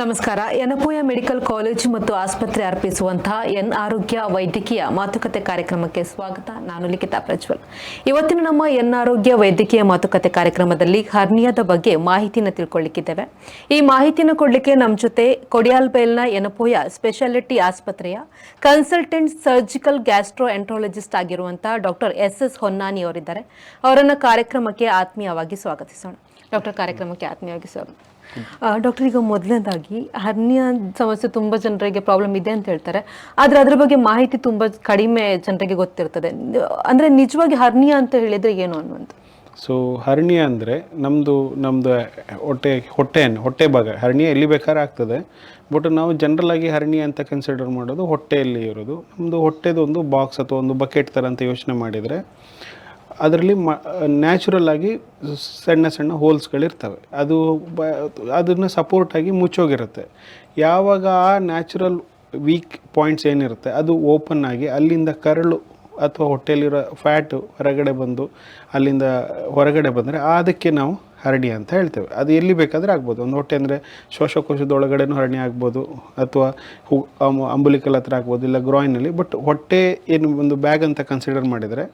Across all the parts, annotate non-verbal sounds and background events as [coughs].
ನಮಸ್ಕಾರ. Yenepoya medical college ಮತ್ತು ಆಸ್ಪತ್ರೆ ಅರ್ಪಿಸುವಂತಹ ಎನ್ ಆರೋಗ್ಯ ವೈದ್ಯಕೀಯ ಮಾತುಕತೆ ಕಾರ್ಯಕ್ರಮಕ್ಕೆ ಸ್ವಾಗತ. ನಾನು ಲಿಖಿತಾ ಪ್ರಜ್ವಲ್. ಇವತ್ತಿನ ನಮ್ಮ ಎನ್ ಆರೋಗ್ಯ ವೈದ್ಯಕೀಯ ಮಾತುಕತೆ ಕಾರ್ಯಕ್ರಮದಲ್ಲಿ ಹರ್ನಿಯಾದ ಬಗ್ಗೆ ಮಾಹಿತಿನ ತಿಳ್ಕೊಳ್ಳಿಕ್ಕಿದ್ದೇವೆ. ಈ ಮಾಹಿತಿನ ಕೊಡಲಿಕ್ಕೆ ನಮ್ಮ ಜೊತೆ ಕೊಡಿಯಾಲ್ಬೈಲ್ನ ಯನಪೋಯ ಸ್ಪೆಷಾಲಿಟಿ ಆಸ್ಪತ್ರೆಯ ಕನ್ಸಲ್ಟೆಂಟ್ ಸರ್ಜಿಕಲ್ ಗ್ಯಾಸ್ಟ್ರೋ ಎಂಟ್ರಾಲಜಿಸ್ಟ್ ಆಗಿರುವಂತಹ ಡಾಕ್ಟರ್ ಎಸ್ ಎಸ್ ಹೊನ್ನಾನಿ ಅವರಿದ್ದಾರೆ ಅವರನ್ನು ಕಾರ್ಯಕ್ರಮಕ್ಕೆ ಆತ್ಮೀಯವಾಗಿ ಸ್ವಾಗತಿಸೋಣ. ಡಾಕ್ಟರ್ ಕಾರ್ಯಕ್ರಮಕ್ಕೆ ಆತ್ಮೀಯವಾಗಿ ಸ್ವಾಗತ. ಡಾಕ್ಟರ್, ಈಗ ಮೊದಲನೇದಾಗಿ ಹರ್ನಿಯಾ ಸಮಸ್ಯೆ ತುಂಬ ಜನರಿಗೆ ಪ್ರಾಬ್ಲಮ್ ಇದೆ ಅಂತ ಹೇಳ್ತಾರೆ. ಆದರೆ ಅದ್ರ ಬಗ್ಗೆ ಮಾಹಿತಿ ತುಂಬ ಕಡಿಮೆ ಜನರಿಗೆ ಗೊತ್ತಿರ್ತದೆ. ಅಂದರೆ ನಿಜವಾಗಿ ಹರ್ನಿಯಾ ಅಂತ ಹೇಳಿದರೆ ಏನು ಅನ್ನುವಂಥ ಸೊ ಹರ್ನಿಯ ಅಂದರೆ ನಮ್ಮದು ನಮ್ಮದು ಹೊಟ್ಟೆ ಹೊಟ್ಟೆಯನ್ನು ಹೊಟ್ಟೆ ಭಾಗ. ಹರ್ನಿಯ ಎಲ್ಲಿ ಬೇಕಾದ್ರೆ ಆಗ್ತದೆ. ಬಟ್ ನಾವು ಜನರಲ್ ಆಗಿ ಹರ್ನಿಯ ಅಂತ ಕನ್ಸಿಡರ್ ಮಾಡೋದು ಹೊಟ್ಟೆಯಲ್ಲಿ ಇರೋದು. ನಮ್ಮದು ಹೊಟ್ಟೆದು ಒಂದು ಬಾಕ್ಸ್ ಅಥವಾ ಒಂದು ಬಕೆಟ್ ಥರ ಅಂತ ಯೋಚನೆ ಮಾಡಿದರೆ ಅದರಲ್ಲಿ ಮ ನ್ಯಾಚುರಲ್ ಆಗಿ ಸಣ್ಣ ಸಣ್ಣ ಹೋಲ್ಸ್ಗಳಿರ್ತವೆ ಅದು ಬ, ಅದನ್ನು ಸಪೋರ್ಟಾಗಿ ಮುಚ್ಚೋಗಿರುತ್ತೆ. ಯಾವಾಗ ಆ ನ್ಯಾಚುರಲ್ ವೀಕ್ ಪಾಯಿಂಟ್ಸ್ ಏನಿರುತ್ತೆ, ಅದು ಓಪನ್ ಆಗಿ ಅಲ್ಲಿಂದ ಕರಳು ಅಥವಾ ಹೊಟ್ಟೆಯಲ್ಲಿರೋ ಫ್ಯಾಟು ಹೊರಗಡೆ ಬಂದು ಅಲ್ಲಿಂದ ಹೊರಗಡೆ ಬಂದರೆ ಅದಕ್ಕೆ ನಾವು ಹರಡಿ ಅಂತ ಹೇಳ್ತೇವೆ. ಅದು ಎಲ್ಲಿ ಬೇಕಾದರೆ ಆಗ್ಬೋದು. ಒಂದು ಹೊಟ್ಟೆ ಅಂದರೆ ಶ್ವಾಸಕೋಶದ ಹರಣಿ ಆಗ್ಬೋದು, ಅಥವಾ ಹು ಅಂಬುಲಿಕಲ್ ಹತ್ರ ಆಗ್ಬೋದು, ಇಲ್ಲ ಗ್ರಾಯಿನಲ್ಲಿ ಬಟ್ ಹೊಟ್ಟೆ ಏನು ಒಂದು ಬ್ಯಾಗ್ ಅಂತ ಕನ್ಸಿಡರ್ ಮಾಡಿದರೆ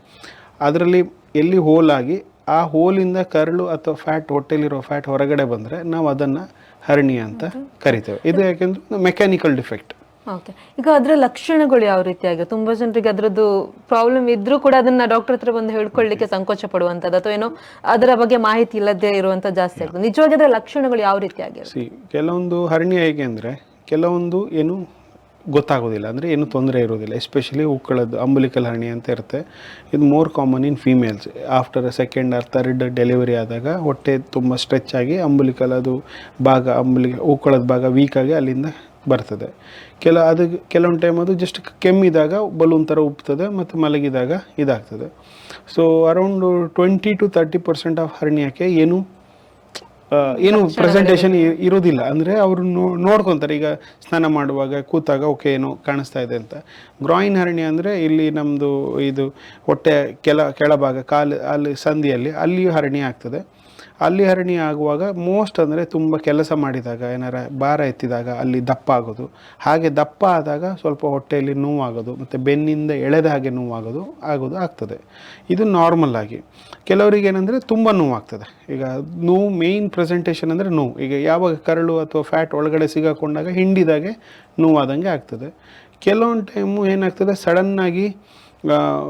ಅದರಲ್ಲಿ ಎಲ್ಲಿ ಹೋಲ್ ಆಗಿ ಆ ಹೋಲಿಂದ ಕರಳು ಅಥವಾ ಫ್ಯಾಟ್ ಹೊಟ್ಟೆಲಿರೋ ಫ್ಯಾಟ್ ಹೊರಗಡೆ ಬಂದರೆ ನಾವು ಅದನ್ನು ಹರಣಿ ಅಂತ ಕರಿತೇವೆ. ಇದು ಯಾಕೆಂದ್ರೆ ಮೆಕ್ಯಾನಿಕಲ್ ಡಿಫೆಕ್ಟ್ ಓಕೆ ಈಗ ಅದರ ಲಕ್ಷಣಗಳು ಯಾವ ರೀತಿಯಾಗಿ? ತುಂಬ ಜನರಿಗೆ ಅದರದ್ದು ಪ್ರಾಬ್ಲಮ್ ಇದ್ರೂ ಕೂಡ ಅದನ್ನ ಡಾಕ್ಟರ್ ಹತ್ರ ಬಂದು ಹೇಳ್ಕೊಳ್ಳಿಕ್ಕೆ ಸಂಕೋಚ ಪಡುವಂಥದ್ದು ಅಥವಾ ಏನೋ ಅದರ ಬಗ್ಗೆ ಮಾಹಿತಿ ಇಲ್ಲದೇ ಇರುವಂಥ ಜಾಸ್ತಿ ಆಗ್ತದೆ ನಿಜವಾಗಿ ಅದರ ಲಕ್ಷಣಗಳು ಯಾವ ರೀತಿಯಾಗಿ ಕೆಲವೊಂದು ಹರಣಿ ಹೇಗೆ ಅಂದರೆ ಕೆಲವೊಂದು ಏನು ಗೊತ್ತಾಗೋದಿಲ್ಲ. ಅಂದರೆ ಏನು ತೊಂದರೆ ಇರೋದಿಲ್ಲ. ಎಸ್ಪೆಷಲಿ ಉಕ್ಕಳದ್ದು, ಅಂಬುಲಿಕಲ್ ಹರಣಿ ಅಂತ ಇರುತ್ತೆ. ಇದು more common in females after second or third delivery ಆದಾಗ ಹೊಟ್ಟೆ ತುಂಬ ಸ್ಟ್ರೆಚ್ ಆಗಿ ಅಂಬುಲಿಕಲ್ ಅದು ಭಾಗ, ಅಂಬುಲಿ, ಉಕ್ಕಳದ ಭಾಗ ವೀಕಾಗಿ ಅಲ್ಲಿಂದ ಬರ್ತದೆ. ಕೆಲ ಅದು, ಕೆಲವೊಂದು ಟೈಮ್ ಅದು ಜಸ್ಟ್ ಕೆಮ್ಮಿದಾಗ ಬಲೂನ್ ಥರ ಉಪ್ತದೆ ಮತ್ತು ಮಲಗಿದಾಗ ಇದಾಗ್ತದೆ. So around twenty to thirty percent of ಹರ್ನಿಯಾಕ್ಕೆ ಏನು ಏನು ಪ್ರೆಸೆಂಟೇಷನ್ ಇರೋದಿಲ್ಲ ಅಂದರೆ ಅವರು ನೋಡ್ಕೊತಾರೆ. ಈಗ ಸ್ನಾನ ಮಾಡುವಾಗ ಕೂತಾಗ ಓಕೆ ಏನು ಕಾಣಿಸ್ತಾ ಇದೆ ಅಂತ. ಗ್ರಾಯಿನ್ ಹರಣಿ ಅಂದರೆ ಇಲ್ಲಿ ನಮ್ಮದು ಇದು ಹೊಟ್ಟೆ ಕೆಲ ಕೆಳಭಾಗ ಕಾಲು ಅಲ್ಲಿ ಸಂಧಿಯಲ್ಲಿ ಅಲ್ಲಿಯೂ ಹರಣಿ ಆಗ್ತದೆ. ಅಲ್ಲಿ ಹರಣಿ ಆಗುವಾಗ ಮೋಸ್ಟ್ ಅಂದರೆ ತುಂಬ ಕೆಲಸ ಮಾಡಿದಾಗ, ಏನಾರ ಭಾರ ಎತ್ತಿದಾಗ ಅಲ್ಲಿ ದಪ್ಪ ಆಗೋದು. ಹಾಗೆ ದಪ್ಪ ಆದಾಗ ಸ್ವಲ್ಪ ಹೊಟ್ಟೆಯಲ್ಲಿ ನೋವಾಗೋದು, ಮತ್ತು ಬೆನ್ನಿಂದ ಎಳೆದ ಹಾಗೆ ನೋವಾಗೋದು ಆಗೋದು ಆಗ್ತದೆ. ಇದು ನಾರ್ಮಲ್ ಆಗಿ. ಕೆಲವರಿಗೆ ಏನಂದರೆ ತುಂಬ ನೋವಾಗ್ತದೆ. ಈಗ ನೋವು ಮೇಯ್ನ್ ಪ್ರೆಸೆಂಟೇಷನ್ ಅಂದರೆ ನೋವು. ಈಗ ಯಾವಾಗ ಕರಳು ಅಥವಾ ಫ್ಯಾಟ್ ಒಳಗಡೆ ಸಿಗಾಕೊಂಡಾಗ ಹಿಂಡಿದಾಗೆ ನೋವಾದಂಗೆ ಆಗ್ತದೆ. ಕೆಲವೊಂದು ಟೈಮು ಏನಾಗ್ತದೆ ಸಡನ್ನಾಗಿ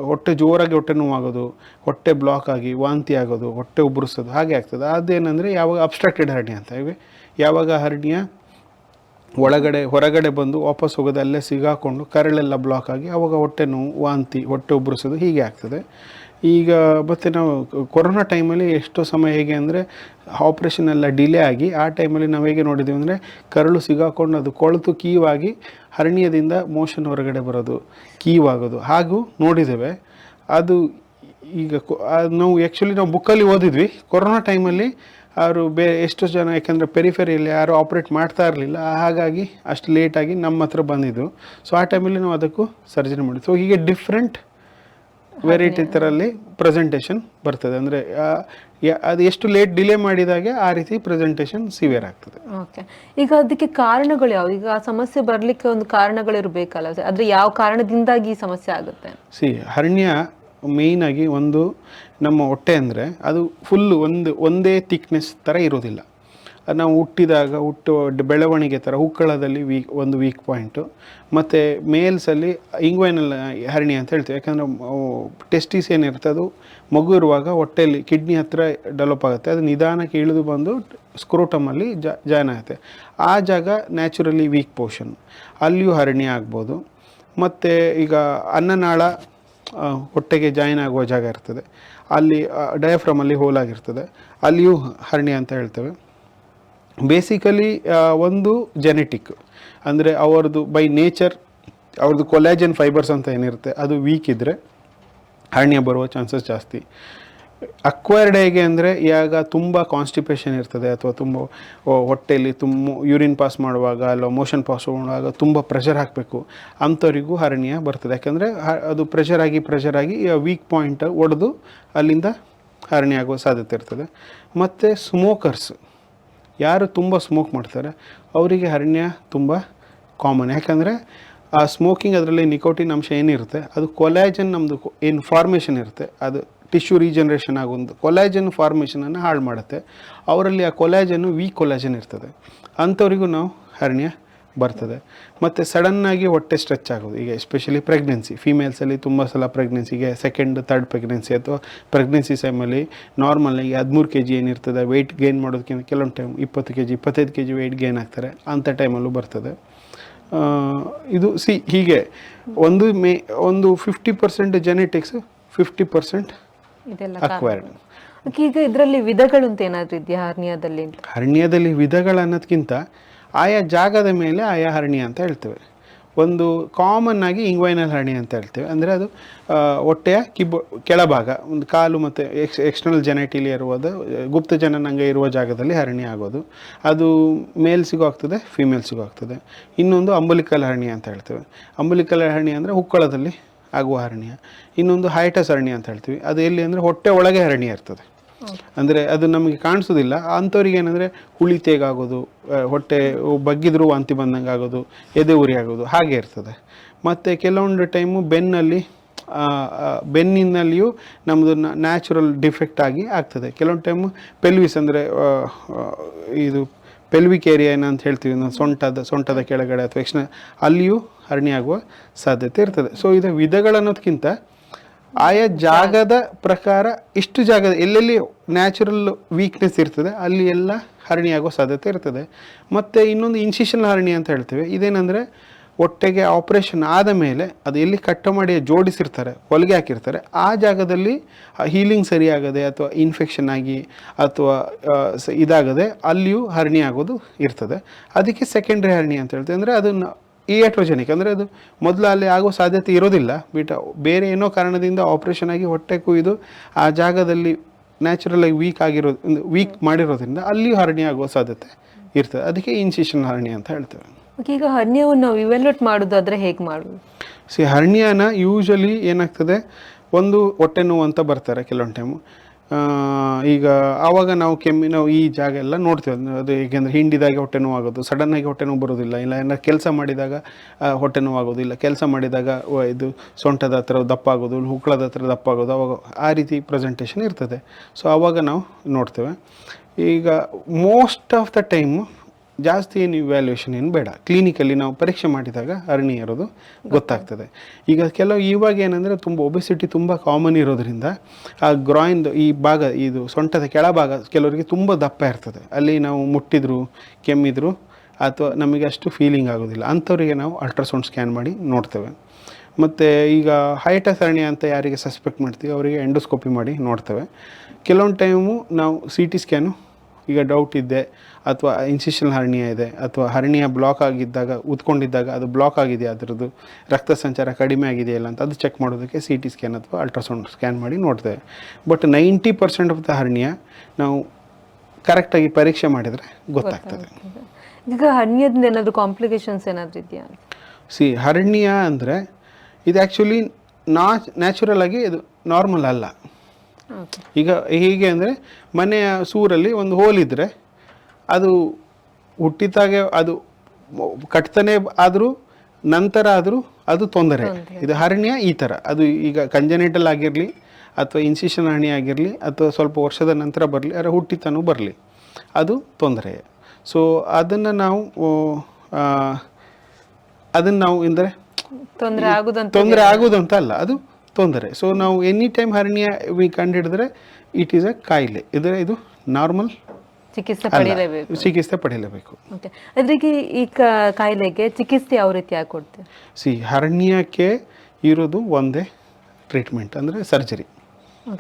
ಹೊಟ್ಟೆ ಜೋರಾಗಿ ಹೊಟ್ಟೆ ನೋವಾಗೋದು, ಹೊಟ್ಟೆ ಬ್ಲಾಕ್ ಆಗಿ ವಾಂತಿ ಆಗೋದು, ಹೊಟ್ಟೆ ಉಬ್ಬರಿಸೋದು ಹಾಗೆ ಆಗ್ತದೆ. ಅದೇನೆಂದರೆ ಯಾವಾಗ ಅಬ್ಸ್ಟ್ರಾಕ್ಟೆಡ್ ಹರ್ನಿಯ ಅಂತ ಇವೆ. ಯಾವಾಗ ಹರ್ನಿಯ ಒಳಗಡೆ, ಹೊರಗಡೆ ಬಂದು ವಾಪಸ್ ಹೋಗೋದು, ಅಲ್ಲೇ ಸಿಗಾಕೊಂಡು ಕರಳೆಲ್ಲ ಬ್ಲಾಕ್ ಆಗಿ ಆವಾಗ ಹೊಟ್ಟೆ ನೋವು, ವಾಂತಿ, ಹೊಟ್ಟೆ ಉಬ್ಬರಿಸೋದು ಹೀಗೆ ಆಗ್ತದೆ. ಈಗ ಮತ್ತು ನಾವು ಕೊರೋನಾ ಟೈಮಲ್ಲಿ ಎಷ್ಟೋ ಸಮಯ ಹೇಗೆ ಅಂದರೆ ಆಪ್ರೇಷನ್ ಎಲ್ಲ ಡಿಲೇ ಆಗಿ ಆ ಟೈಮಲ್ಲಿ ನಾವು ಹೇಗೆ ನೋಡಿದ್ದೀವಿ ಅಂದರೆ ಕರಳು ಸಿಗಾಕೊಂಡು ಅದು ಕೊಳೆತು ಕೀವಾಗಿ ಹರ್ನಿಯದಿಂದ ಮೋಷನ್ ಹೊರಗಡೆ ಬರೋದು, ಕೀವಾಗೋದು. ಹಾಗೂ ನೋಡಿದ್ದೇವೆ ಅದು ಈಗ ನಾವು ಆ್ಯಕ್ಚುಲಿ ನಾವು ಬುಕ್ಕಲ್ಲಿ ಓದಿದ್ವಿ. ಕೊರೋನಾ ಟೈಮಲ್ಲಿ ಅವರು ಬೇ ಎಷ್ಟು ಜನ ಯಾಕೆಂದರೆ ಪೆರಿಫೆರಿಯಲ್ಲಿ ಯಾರು ಆಪ್ರೇಟ್ ಮಾಡ್ತಾ ಇರಲಿಲ್ಲ. ಹಾಗಾಗಿ ಅಷ್ಟು ಲೇಟಾಗಿ ನಮ್ಮ ಹತ್ರ ಬಂದಿದ್ದು. ಸೊ ಆ ಟೈಮಲ್ಲಿ ನಾವು ಅದಕ್ಕೂ ಸರ್ಜರಿ ಮಾಡಿದ್ವಿ ಸೊ ಹೀಗೆ ಡಿಫ್ರೆಂಟ್ ವೆರೈಟಿ ಥರಲ್ಲಿ ಪ್ರೆಸೆಂಟೇಷನ್ ಬರ್ತದೆ. ಅಂದರೆ ಅದು ಎಷ್ಟು ಲೇಟ್ ಡಿಲೇ ಮಾಡಿದಾಗೆ ಆ ರೀತಿ ಪ್ರೆಸೆಂಟೇಷನ್ ಸಿವಿಯರ್ ಆಗ್ತದೆ. ಓಕೆ ಈಗ ಅದಕ್ಕೆ ಕಾರಣಗಳು ಯಾವ ಈಗ ಆ ಸಮಸ್ಯೆ ಬರಲಿಕ್ಕೆ ಒಂದು ಕಾರಣಗಳಿರಬೇಕಲ್ಲ ಆದರೆ ಯಾವ ಕಾರಣದಿಂದಾಗಿ ಈ ಸಮಸ್ಯೆ ಆಗುತ್ತೆ? ಸಿ ಹರ್ಣ್ಯ ಮೇಯ್ನಾಗಿ ಒಂದು ನಮ್ಮ ಹೊಟ್ಟೆ ಅಂದರೆ ಅದು ಫುಲ್ ಒಂದು ಒಂದೇ ಥಿಕ್ನೆಸ್ ಥರ ಇರೋದಿಲ್ಲ ನಾವು ಹುಟ್ಟಿದಾಗ, ಹುಟ್ಟು ಬೆಳವಣಿಗೆ ಥರ ಹುಕ್ಕಳದಲ್ಲಿ ವೀಕ್ ಒಂದು ವೀಕ್ ಪಾಯಿಂಟು ಮತ್ತು ಮೇಲ್ಸಲ್ಲಿ ಇಂಗ್ವೈನಲ್ ಹರಣಿ ಅಂತ ಹೇಳ್ತೀವಿ. ಯಾಕಂದರೆ ಟೆಸ್ಟಿಸ್ ಏನಿರುತ್ತೆ, ಅದು ಮಗು ಇರುವಾಗ ಹೊಟ್ಟೆಯಲ್ಲಿ ಕಿಡ್ನಿ ಹತ್ತಿರ ಡೆವಲಪ್ ಆಗುತ್ತೆ. ಅದು ನಿಧಾನಕ್ಕೆ ಇಳಿದು ಬಂದು ಸ್ಕ್ರೋಟಮಲ್ಲಿ ಜಾಯ್ನ್ ಆಗುತ್ತೆ. ಆ ಜಾಗ ನ್ಯಾಚುರಲಿ ವೀಕ್ ಪೋರ್ಷನ್ ಅಲ್ಲಿಯೂ ಹರಣಿ ಆಗ್ಬೋದು. ಮತ್ತು ಈಗ ಅನ್ನನಾಳ ಹೊಟ್ಟೆಗೆ ಜಾಯಿನ್ ಆಗುವ ಜಾಗ ಇರ್ತದೆ. ಅಲ್ಲಿ ಡಯಾಫ್ರಮಲ್ಲಿ ಹೋಲ್ ಆಗಿರ್ತದೆ. ಅಲ್ಲಿಯೂ ಹರಣಿ ಅಂತ ಹೇಳ್ತೇವೆ. ಬೇಸಿಕಲಿ ಒಂದು ಜೆನೆಟಿಕ್ ಅಂದರೆ ಅವರದು ಬೈ ನೇಚರ್ ಅವ್ರದ್ದು ಕೊಲಾಜನ್ ಫೈಬರ್ಸ್ ಅಂತ ಏನಿರುತ್ತೆ, ಅದು ವೀಕ್ ಇದ್ದರೆ ಹರ್ಣ್ಯ ಬರುವ ಚಾನ್ಸಸ್ ಜಾಸ್ತಿ. ಅಕ್ವೈರ್ಡ್ ಹೇಗೆ ಅಂದರೆ, ಇವಾಗ ತುಂಬ ಕಾನ್ಸ್ಟಿಪೇಷನ್ ಇರ್ತದೆ ಅಥವಾ ತುಂಬ ಹೊಟ್ಟೆಯಲ್ಲಿ ತುಂಬ ಯೂರಿನ್ ಪಾಸ್ ಮಾಡುವಾಗ ಅಲ್ಲ ಮೋಷನ್ ಪಾಸ್ ಮಾಡುವಾಗ ತುಂಬ ಪ್ರೆಷರ್ ಹಾಕಬೇಕು. ಅಂಥವರಿಗೂ ಹರಣ್ಯ ಬರ್ತದೆ. ಯಾಕಂದರೆ ಅದು ಪ್ರೆಷರ್ ಆಗಿ ಪ್ರೆಷರ್ ಆಗಿ ವೀಕ್ ಪಾಯಿಂಟ್ ಒಡೆದು ಅಲ್ಲಿಂದ ಹರಣ್ಯ ಆಗುವ ಸಾಧ್ಯತೆ ಇರ್ತದೆ. ಮತ್ತು ಸ್ಮೋಕರ್ಸ್ ಯಾರು ತುಂಬ ಸ್ಮೋಕ್ ಮಾಡ್ತಾರೆ, ಅವರಿಗೆ ಅರಣ್ಯ ತುಂಬ ಕಾಮನ್ ಯಾಕಂದರೆ ಆ ಸ್ಮೋಕಿಂಗ್ ಅದರಲ್ಲಿ ನಿಕೋಟಿನ್ ಅಂಶ ಏನಿರುತ್ತೆ, ಅದು ಕೊಲಾಜನ್ ನಮ್ಮದು ಏನು ಫಾರ್ಮೇಷನ್ ಇರುತ್ತೆ. ಅದು ಟಿಶ್ಯೂ ರೀಜನರೇಷನ್ ಆಗೊಂದು ಕೊಲಾಜನ್ ಫಾರ್ಮೇಷನನ್ನು ಹಾಳು ಮಾಡುತ್ತೆ. ಅವರಲ್ಲಿ ಆ ಕೊಲಾಜನ್ನು ವೀಕ್ ಕೊಲಾಜನ್ ಇರ್ತದೆ. ಅಂಥವರಿಗೂ ನಾವು ಹರ್ಣ್ಯ ಬರ್ತದೆ. ಮತ್ತು ಸಡನ್ನಾಗಿ ಹೊಟ್ಟೆ ಸ್ಟ್ರೆಚ್ ಆಗೋದು. ಈಗ ಎಸ್ಪೆಷಲಿ ಪ್ರೆಗ್ನೆನ್ಸಿ ಫೀಮೇಲ್ಸಲ್ಲಿ ತುಂಬ ಸಲ ಪ್ರೆಗ್ನೆನ್ಸಿಗೆ ಸೆಕೆಂಡ್ ಥರ್ಡ್ ಪ್ರೆಗ್ನೆನ್ಸಿ ಅಥವಾ ಪ್ರೆಗ್ನೆನ್ಸಿ ಟೈಮಲ್ಲಿ ನಾರ್ಮಲ್ಲಾಗಿ ಹದಿಮೂರು ಕೆ ಜಿ ಏನಿರ್ತದೆ ವೆಯ್ಟ್ ಗೇನ್ ಮಾಡೋದಕ್ಕಿಂತ ಕೆಲವೊಂದು ಟೈಮ್ ಇಪ್ಪತ್ತು ಕೆ ಜಿ ಇಪ್ಪತ್ತೈದು ಕೆ ಜಿ ವೆಯ್ಟ್ ಗೇನ್ ಆಗ್ತಾರೆ ಅಂಥ ಟೈಮಲ್ಲೂ ಬರ್ತದೆ. ಇದು ಸಿ ಹೀಗೆ ಒಂದು ಮೇ ಒಂದು fifty percent genetics fifty percent ಇದೆಲ್ಲ ಅಕ್ವೈರ್ಡ್ ಈಗ ಇದರಲ್ಲಿ ವಿಧಗಳು ಅಂತ ಏನಾದರೂ ಇದೆಯಾ ಹರ್ನಿಯಾದಲ್ಲಿ ಹರ್ನಿಯಾದಲ್ಲಿ ಹರ್ಣ್ಯದಲ್ಲಿ ವಿಧಗಳು ಅನ್ನೋದಕ್ಕಿಂತ ಆಯಾ ಜಾಗದ ಮೇಲೆ ಆಯಾ ಹರಣಿ ಅಂತ ಹೇಳ್ತೇವೆ. ಒಂದು ಕಾಮನ್ ಆಗಿ ಇಂಗ್ವೈನಲ್ ಹರಣಿ ಅಂತ ಹೇಳ್ತೇವೆ. ಅಂದರೆ ಅದು ಹೊಟ್ಟೆಯ ಕಿಬ್ಬು ಕೆಳಭಾಗ, ಒಂದು ಕಾಲು ಮತ್ತು ಎಕ್ಸ್ ಎಕ್ಸ್ಟರ್ನಲ್ ಜೆನೆಟಿಲಿ ಇರುವುದು, ಗುಪ್ತ ಜನನಂಗ ಇರುವ ಜಾಗದಲ್ಲಿ ಹರಣಿ ಆಗೋದು. ಅದು ಮೇಲ್ಸಿಗೂ ಆಗ್ತದೆ ಫಿಮೇಲ್ಸಿಗೂ ಆಗ್ತದೆ. ಇನ್ನೊಂದು ಅಂಬುಲಿಕಲ್ ಹರಣಿ ಅಂತ ಹೇಳ್ತೇವೆ. ಅಂಬುಲಿಕಲ್ ಹರಣಿ ಅಂದರೆ ಹುಕ್ಕಳದಲ್ಲಿ ಆಗುವ ಹರಣ್ಯ. ಇನ್ನೊಂದು ಹೈಟಸ್ ಹರಣಿ ಅಂತ ಹೇಳ್ತೀವಿ. ಅದು ಎಲ್ಲಿ ಅಂದರೆ ಹೊಟ್ಟೆ ಒಳಗೆ ಹರಣಿ ಇರ್ತದೆ. ಅಂದರೆ ಅದು ನಮಗೆ ಕಾಣಿಸೋದಿಲ್ಲ. ಅಂಥವ್ರಿಗೆ ಏನಂದರೆ ಹುಳಿ ತೇಗಾಗೋದು ಹೊಟ್ಟೆ ಬಗ್ಗಿದ್ರೂ ವಾಂತಿ ಬಂದಂಗೆ ಆಗೋದು ಎದೆ ಉರಿ ಆಗೋದು, ಹಾಗೆ ಇರ್ತದೆ. ಮತ್ತು ಕೆಲವೊಂದು ಟೈಮು ಬೆನ್ನಲ್ಲಿ ಬೆನ್ನಿನಲ್ಲಿಯೂ ನಮ್ಮದು ನ್ಯಾಚುರಲ್ ಡಿಫೆಕ್ಟ್ ಆಗಿ ಆಗ್ತದೆ. ಕೆಲವೊಂದು ಟೈಮು ಪೆಲ್ವಿಸ್ ಅಂದರೆ ಇದು ಪೆಲ್ವಿಕ್ ಏರಿಯಾ ಏನಂತ ಹೇಳ್ತೀವಿ ನಾವು ಸೊಂಟದ ಸೊಂಟದ ಕೆಳಗಡೆ ಅಥವಾ ಎಕ್ಸ್ನ ಅಲ್ಲಿಯೂ ಹರಣಿಯಾಗುವ ಸಾಧ್ಯತೆ ಇರ್ತದೆ. ಸೊ ಇದು ವಿಧಗಳನ್ನೋದಕ್ಕಿಂತ ಆಯಾ ಜಾಗದ ಪ್ರಕಾರ ಇಷ್ಟು ಜಾಗದ, ಎಲ್ಲೆಲ್ಲಿ ನ್ಯಾಚುರಲ್ ವೀಕ್ನೆಸ್ ಇರ್ತದೆ, ಅಲ್ಲಿ ಎಲ್ಲ ಹರಣಿ ಆಗೋ ಸಾಧ್ಯತೆ ಇರ್ತದೆ. ಮತ್ತು ಇನ್ನೊಂದು ಇನ್ಸಿಷನ್ ಹರಣಿ ಅಂತ ಹೇಳ್ತೇವೆ. ಇದೇನೆಂದರೆ ಹೊಟ್ಟೆಗೆ ಆಪರೇಷನ್ ಆದ ಮೇಲೆ ಅದು ಎಲ್ಲಿ ಕಟ್ಟ ಮಾಡಿ ಜೋಡಿಸಿರ್ತಾರೆ, ಹೊಲಿಗೆ ಹಾಕಿರ್ತಾರೆ, ಆ ಜಾಗದಲ್ಲಿ ಹೀಲಿಂಗ್ ಸರಿಯಾಗದೆ ಅಥವಾ ಇನ್ಫೆಕ್ಷನ್ ಆಗಿ ಅಥವಾ ಇದಾಗದೆ ಅಲ್ಲಿಯೂ ಹರಣಿ ಆಗೋದು ಇರ್ತದೆ. ಅದಕ್ಕೆ ಸೆಕೆಂಡ್ರಿ ಹರಣಿ ಅಂತ ಹೇಳ್ತೇವೆ. ಅಂದರೆ ಅದನ್ನು ಇಯಟ್ರೋಜೆನಿಕ್ ಅಂದರೆ ಅದು ಮೊದಲು ಅಲ್ಲಿ ಆಗೋ ಸಾಧ್ಯತೆ ಇರೋದಿಲ್ಲ. ಬಿಟ್ ಬೇರೆ ಏನೋ ಕಾರಣದಿಂದ ಆಪ್ರೇಷನ್ ಆಗಿ ಹೊಟ್ಟೆ ಕುಯ್ದು ಆ ಜಾಗದಲ್ಲಿ ನ್ಯಾಚುರಲ್ ಆಗಿ ವೀಕ್ ಆಗಿರೋದು ವೀಕ್ ಮಾಡಿರೋದ್ರಿಂದ ಅಲ್ಲಿಯೂ ಹರಣಿ ಆಗುವ ಸಾಧ್ಯತೆ ಇರ್ತದೆ. ಅದಕ್ಕೆ ಇನ್ಸಿಷನ್ ಹರಣಿ ಅಂತ ಹೇಳ್ತೇವೆ. ಈಗ ಹರ್ನಿಯವನ್ನು ಇವೆಲ್ಯೂಟ್ ಮಾಡೋದಾದರೆ ಹೇಗೆ ಮಾಡೋದು? ಸಿ ಹರ್ನಿಯಾನ ಯೂಶಲಿ ಏನಾಗ್ತದೆ? ಒಂದು ಹೊಟ್ಟೆ ನೋವು ಅಂತ ಬರ್ತಾರೆ ಕೆಲವೊಂದು ಟೈಮು ಈಗ ಆವಾಗ ನಾವು ಕೆಮ್ಮಿ, ನಾವು ಈ ಜಾಗ ಎಲ್ಲ ನೋಡ್ತೇವೆ. ಅದು ಏಕೆಂದರೆ ಹಿಂಡಿದಾಗ ಹೊಟ್ಟೆ ನೋವು ಆಗೋದು ಸಡನ್ನಾಗಿ ಹೊಟ್ಟೆ ನೋವು ಬರೋದಿಲ್ಲ. ಇಲ್ಲ ಏನಾರು ಕೆಲಸ ಮಾಡಿದಾಗ ಹೊಟ್ಟೆ ನೋವು ಆಗೋದು, ಇಲ್ಲ ಕೆಲಸ ಮಾಡಿದಾಗ ಇದು ಸೊಂಟದ ಹತ್ರ ದಪ್ಪ ಆಗೋದು ಹುಕ್ಕಳದ ಹತ್ರ ದಪ್ಪ ಆಗೋದು ಅವಾಗ ಆ ರೀತಿ ಪ್ರೆಸೆಂಟೇಷನ್ ಇರ್ತದೆ. ಸೊ ಆವಾಗ ನಾವು ನೋಡ್ತೇವೆ. ಈಗ ಮೋಸ್ಟ್ ಆಫ್ ದ ಟೈಮು ಜಾಸ್ತಿ ಏನು ಇವ್ಯಾಲ್ಯೂಯೇಷನ್ ಏನು ಬೇಡ. ಕ್ಲಿನಿಕಲ್ಲಿ ನಾವು ಪರೀಕ್ಷೆ ಮಾಡಿದಾಗ ಅರಣಿ ಇರೋದು ಗೊತ್ತಾಗ್ತದೆ. ಈಗ ಕೆಲವು ಇವಾಗ ಏನಂದರೆ ತುಂಬ ಒಬೆಸಿಟಿ ತುಂಬ ಕಾಮನ್ ಇರೋದ್ರಿಂದ ಆ ಗ್ರಾಯಿಂದು ಈ ಭಾಗ, ಇದು ಸೊಂಟದ ಕೆಳಭಾಗ ಕೆಲವರಿಗೆ ತುಂಬ ದಪ್ಪ ಇರ್ತದೆ. ಅಲ್ಲಿ ನಾವು ಮುಟ್ಟಿದ್ರು, ಕೆಮ್ಮಿದ್ರು ಅಥವಾ ನಮಗೆ ಅಷ್ಟು ಫೀಲಿಂಗ್ ಆಗೋದಿಲ್ಲ. ಅಂಥವರಿಗೆ ನಾವು ಅಲ್ಟ್ರಾಸೌಂಡ್ ಸ್ಕ್ಯಾನ್ ಮಾಡಿ ನೋಡ್ತೇವೆ. ಮತ್ತು ಈಗ ಹೈಟ ಸರಣಿ ಅಂತ ಯಾರಿಗೆ ಸಸ್ಪೆಕ್ಟ್ ಮಾಡ್ತೀವಿ ಅವರಿಗೆ ಎಂಡೋಸ್ಕೋಪಿ ಮಾಡಿ ನೋಡ್ತೇವೆ. ಕೆಲವೊಂದು ಟೈಮು ನಾವು ಸಿ ಟಿ ಸ್ಕ್ಯಾನು ಈಗ ಡೌಟ್ ಇದೆ ಅಥವಾ ಇನ್ಸಿಷನ್ ಹರ್ಣಿಯ ಇದೆ ಅಥವಾ ಹರ್ಣಿಯ ಬ್ಲಾಕ್ ಆಗಿದ್ದಾಗ ಉತ್ಕೊಂಡಿದ್ದಾಗ ಅದು ಬ್ಲಾಕ್ ಆಗಿದೆಯಾ ಅದರದ್ದು? ರಕ್ತ ಸಂಚಾರ ಕಡಿಮೆ ಆಗಿದೆಯಲ್ಲ ಅಂತ ಅದು ಚೆಕ್ ಮಾಡೋದಕ್ಕೆ ಸಿ ಟಿ ಸ್ಕ್ಯಾನ್ ಅಥವಾ ಅಲ್ಟ್ರಾಸೌಂಡ್ ಸ್ಕ್ಯಾನ್ ಮಾಡಿ ನೋಡ್ತೇವೆ. But ninety percent of the hernia ನಾವು ಕರೆಕ್ಟಾಗಿ ಪರೀಕ್ಷೆ ಮಾಡಿದರೆ ಗೊತ್ತಾಗ್ತದೆ. ಈಗ ಹರ್ಣಿಯದಿಂದ ಏನಾದರೂ ಕಾಂಪ್ಲಿಕೇಶನ್ಸ್ ಏನಾದರೂ ಇದೆಯಾ ಸಿ ಹರ್ಣಿಯ ಅಂದರೆ ಇದು ಆ್ಯಕ್ಚುಲಿ ನಾ ನ್ಯಾಚುರಲ್ ಆಗಿ ಇದು ನಾರ್ಮಲ್ ಅಲ್ಲ. ಈಗ ಹೀಗೆ ಅಂದರೆ ಮನೆಯ ಸೂರಲ್ಲಿ ಒಂದು ಹೋಲ್ ಇದ್ದರೆ ಅದು ಹುಟ್ಟಿದಾಗೆ ಅದು ಕಟ್ತಾನೆ ಆದರೂ ನಂತರ ಆದರೂ ಅದು ತೊಂದರೆ. ಇದು ಹರಣ್ಯ ಈ ಥರ ಅದು ಈಗ ಕಂಜನೆಟಲ್ ಆಗಿರಲಿ ಅಥವಾ ಇನ್ಸಿಷನ್ ಹರಣಿ ಆಗಿರಲಿ ಅಥವಾ ಸ್ವಲ್ಪ ವರ್ಷದ ನಂತರ ಬರಲಿ ಅದರ ಹುಟ್ಟಿತನೂ ಬರಲಿ ಅದು ತೊಂದರೆ. ಸೊ ಅದನ್ನು ನಾವು ಅದನ್ನು ನಾವು ಎಂದರೆ ತೊಂದರೆ ಆಗುದಂತ ತೊಂದರೆ ಆಗುದಂತ ಅಲ್ಲ ಅದು ತೊಂದರೆ. ಸೊ ನಾವು ಎನಿ ಟೈಮ್ ಹರ್ನಿಯಾ ವಿ ಕಂಡಿಡಿದ್ರೆ ಇಟ್ ಈಸ್ ಅ ಕಾಯಿಲೆ. ಇದರ ಇದು ನಾರ್ಮಲ್ ಚಿಕಿತ್ಸೆ ಪಡೆಯಲೇಬೇಕು. ಚಿಕಿತ್ಸೆ ಪಡೆಯಲೇಬೇಕು. ಓಕೆ ಅದ್ರಿಗೆ ಈ ಕಾಯಿಲೆಗೆ ಚಿಕಿತ್ಸೆ ಯಾವ ರೀತಿ ಕೊಡ್ತೀವಿ ಸಿ ಹರ್ನಿಯಕ್ಕೆ ಇರೋದು ಒಂದೇ ಟ್ರೀಟ್ಮೆಂಟ್ ಅಂದರೆ ಸರ್ಜರಿ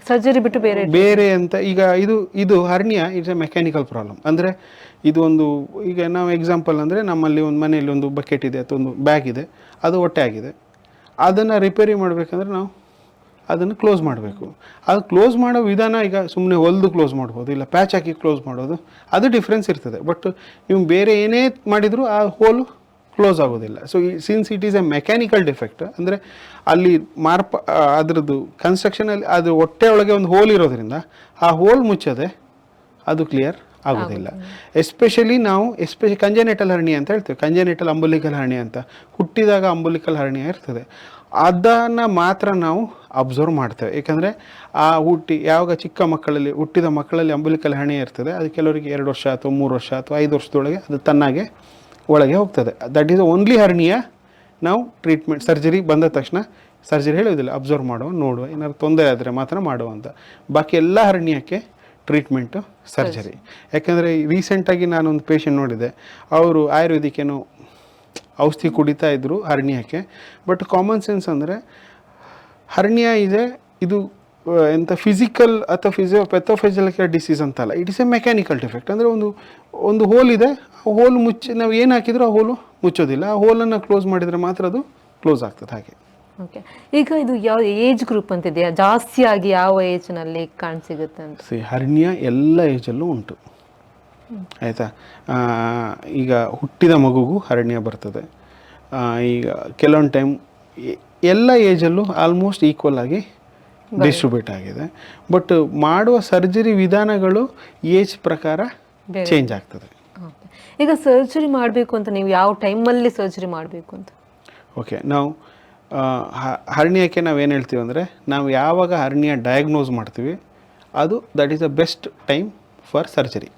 ಸರ್ಜರಿ ಬಿಟ್ಟು ಬೇರೆ ಬೇರೆ ಅಂತ ಈಗ ಇದು ಇದು hernia it's a mechanical problem ಅಂದರೆ ಇದು ಒಂದು ಈಗ ನಾವು ಎಕ್ಸಾಂಪಲ್ ಅಂದರೆ ನಮ್ಮಲ್ಲಿ ಒಂದು ಮನೆಯಲ್ಲಿ ಒಂದು ಬಕೆಟ್ ಇದೆ ಅಥವಾ ಒಂದು ಬ್ಯಾಗ್ ಇದೆ ಅದು ಹೊಟ್ಟೆ ಆಗಿದೆ. ಅದನ್ನು ರಿಪೇರಿ ಮಾಡಬೇಕಂದ್ರೆ ನಾವು ಅದನ್ನು ಕ್ಲೋಸ್ ಮಾಡಬೇಕು. ಅದು ಕ್ಲೋಸ್ ಮಾಡೋ ವಿಧಾನ ಈಗ ಸುಮ್ಮನೆ ಹೊಲ್ದು ಕ್ಲೋಸ್ ಮಾಡ್ಬೋದು ಇಲ್ಲ ಪ್ಯಾಚ್ ಹಾಕಿ ಕ್ಲೋಸ್ ಮಾಡೋದು ಅದು ಡಿಫ್ರೆನ್ಸ್ ಇರ್ತದೆ. ಬಟ್ ನೀವು ಬೇರೆ ಏನೇ ಮಾಡಿದರೂ ಆ ಹೋಲು ಕ್ಲೋಸ್ ಆಗೋದಿಲ್ಲ. So since it is a mechanical defect ಅಂದರೆ ಅಲ್ಲಿ ಮಾರ್ಪ ಅದರದ್ದು ಕನ್ಸ್ಟ್ರಕ್ಷನಲ್ಲಿ ಅದು ಹೊಟ್ಟೆ ಒಳಗೆ ಒಂದು ಹೋಲ್ ಇರೋದ್ರಿಂದ ಆ ಹೋಲ್ ಮುಚ್ಚದೆ ಅದು ಕ್ಲಿಯರ್ ಆಗೋದಿಲ್ಲ. ಎಸ್ಪೆಷಲಿ ನಾವು ಎಸ್ಪೆಷಲಿ ಕಂಜೆನೆಟಲ್ ಹರ್ಣಿ ಅಂತ ಹೇಳ್ತೇವೆ. ಕಂಜೆನೆಟಲ್ ಅಂಬುಲಿಕಲ್ ಹರ್ಣಿ ಅಂತ. ಹುಟ್ಟಿದಾಗ ಅಂಬುಲಿಕಲ್ ಹರ್ನಿಯ ಇರ್ತದೆ. ಅದನ್ನು ಮಾತ್ರ ನಾವು ಅಬ್ಸರ್ವ್ ಮಾಡ್ತೇವೆ. ಏಕೆಂದರೆ ಆ ಹುಟ್ಟಿ ಯಾವಾಗ ಚಿಕ್ಕ ಮಕ್ಕಳಲ್ಲಿ ಹುಟ್ಟಿದ ಮಕ್ಕಳಲ್ಲಿ ಅಂಬುಲಿಕಲ್ ಹಣೆ ಇರ್ತದೆ ಅದು ಕೆಲವರಿಗೆ ಎರಡು ವರ್ಷ ಅಥವಾ ಮೂರು ವರ್ಷ ಅಥವಾ ಐದು ವರ್ಷದೊಳಗೆ ಅದು ತನ್ನಾಗೆ ಒಳಗೆ ಹೋಗ್ತದೆ. ದಟ್ ಈಸ್ ಓನ್ಲಿ ಹರ್ನಿಯ ನಾವು ಟ್ರೀಟ್ಮೆಂಟ್ ಸರ್ಜರಿ ಬಂದ ತಕ್ಷಣ ಸರ್ಜರಿ ಹೇಳೋದಿಲ್ಲ ಅಬ್ಸರ್ವ್ ಮಾಡುವ ನೋಡುವ ಏನಾದ್ರು ತೊಂದರೆ ಆದರೆ ಮಾತ್ರ ಮಾಡುವ ಅಂತ. ಬಾಕಿ ಎಲ್ಲ ಹರ್ನಿಯಕ್ಕೆ ಟ್ರೀಟ್ಮೆಂಟು ಸರ್ಜರಿ ಯಾಕೆಂದರೆ ರೀಸೆಂಟಾಗಿ ನಾನೊಂದು ಪೇಷಂಟ್ ನೋಡಿದೆ. ಅವರು ಆಯುರ್ವೇದಿಕ್ ಏನೋ ಔಷಧಿ ಕುಡಿತಾ ಇದ್ದರು ಹರ್ನಿಯಕ್ಕೆ ಬಟ್ ಕಾಮನ್ ಸೆನ್ಸ್ ಅಂದರೆ ಹರ್ನಿಯಾ ಇದೆ ಇದು ಎಂಥ ಫಿಸಿಕಲ್ ಅಥವಾ ಫಿಸಿಯೋ ಡಿಸೀಸ್ ಅಂತಲ್ಲ. It is a mechanical defect ಅಂದರೆ ಒಂದು ಒಂದು ಹೋಲ್ ಇದೆ ಆ ಹೋಲ್ ಮುಚ್ಚಿ ನಾವು ಏನು ಹಾಕಿದ್ರು ಆ ಹೋಲು ಮುಚ್ಚೋದಿಲ್ಲ. ಆ ಹೋಲನ್ನು ಕ್ಲೋಸ್ ಮಾಡಿದರೆ ಮಾತ್ರ ಅದು ಕ್ಲೋಸ್ ಆಗ್ತದೆ ಹಾಗೆ. ಓಕೆ ಈಗ ಇದು ಯಾವ ಏಜ್ ಗ್ರೂಪ್ ಅಂತಿದೆಯಾ? ಜಾಸ್ತಿಯಾಗಿ ಯಾವ ಏಜ್ನಲ್ಲಿ ಕಾಣಸಿಗುತ್ತೆ ಅಂತ? ಸಿ ಹರ್ನಿಯಾ ಎಲ್ಲ ಏಜಲ್ಲೂ ಉಂಟು. ಆಯಿತಾ? ಈಗ ಹುಟ್ಟಿದ ಮಗುಗೂ ಹರಣ್ಯ ಬರ್ತದೆ. ಈಗ ಕೆಲವೊಂದು ಟೈಮ್ ಎಲ್ಲ ಏಜಲ್ಲೂ ಆಲ್ಮೋಸ್ಟ್ ಈಕ್ವಲ್ ಆಗಿ ಡಿಸ್ಟ್ರಿಬ್ಯೂಟ್ ಆಗಿದೆ. ಬಟ್ ಮಾಡುವ ಸರ್ಜರಿ ವಿಧಾನಗಳು ಏಜ್ ಪ್ರಕಾರ ಚೇಂಜ್ ಆಗ್ತದೆ. ಈಗ ಸರ್ಜರಿ ಮಾಡಬೇಕು ಅಂತ ನೀವು ಯಾವ ಟೈಮಲ್ಲಿ ಸರ್ಜರಿ ಮಾಡಬೇಕು ಅಂತ? ಓಕೆ ನಾವು ಹರ್ನಿಯಕ್ಕೆ ನಾವು ಏನು ಹೇಳ್ತೀವಿ ಅಂದರೆ ನಾವು ಯಾವಾಗ ಹರ್ನಿಯ ಡಯಾಗ್ನೋಸ್ ಮಾಡ್ತೀವಿ ಅದು that is the best time for surgery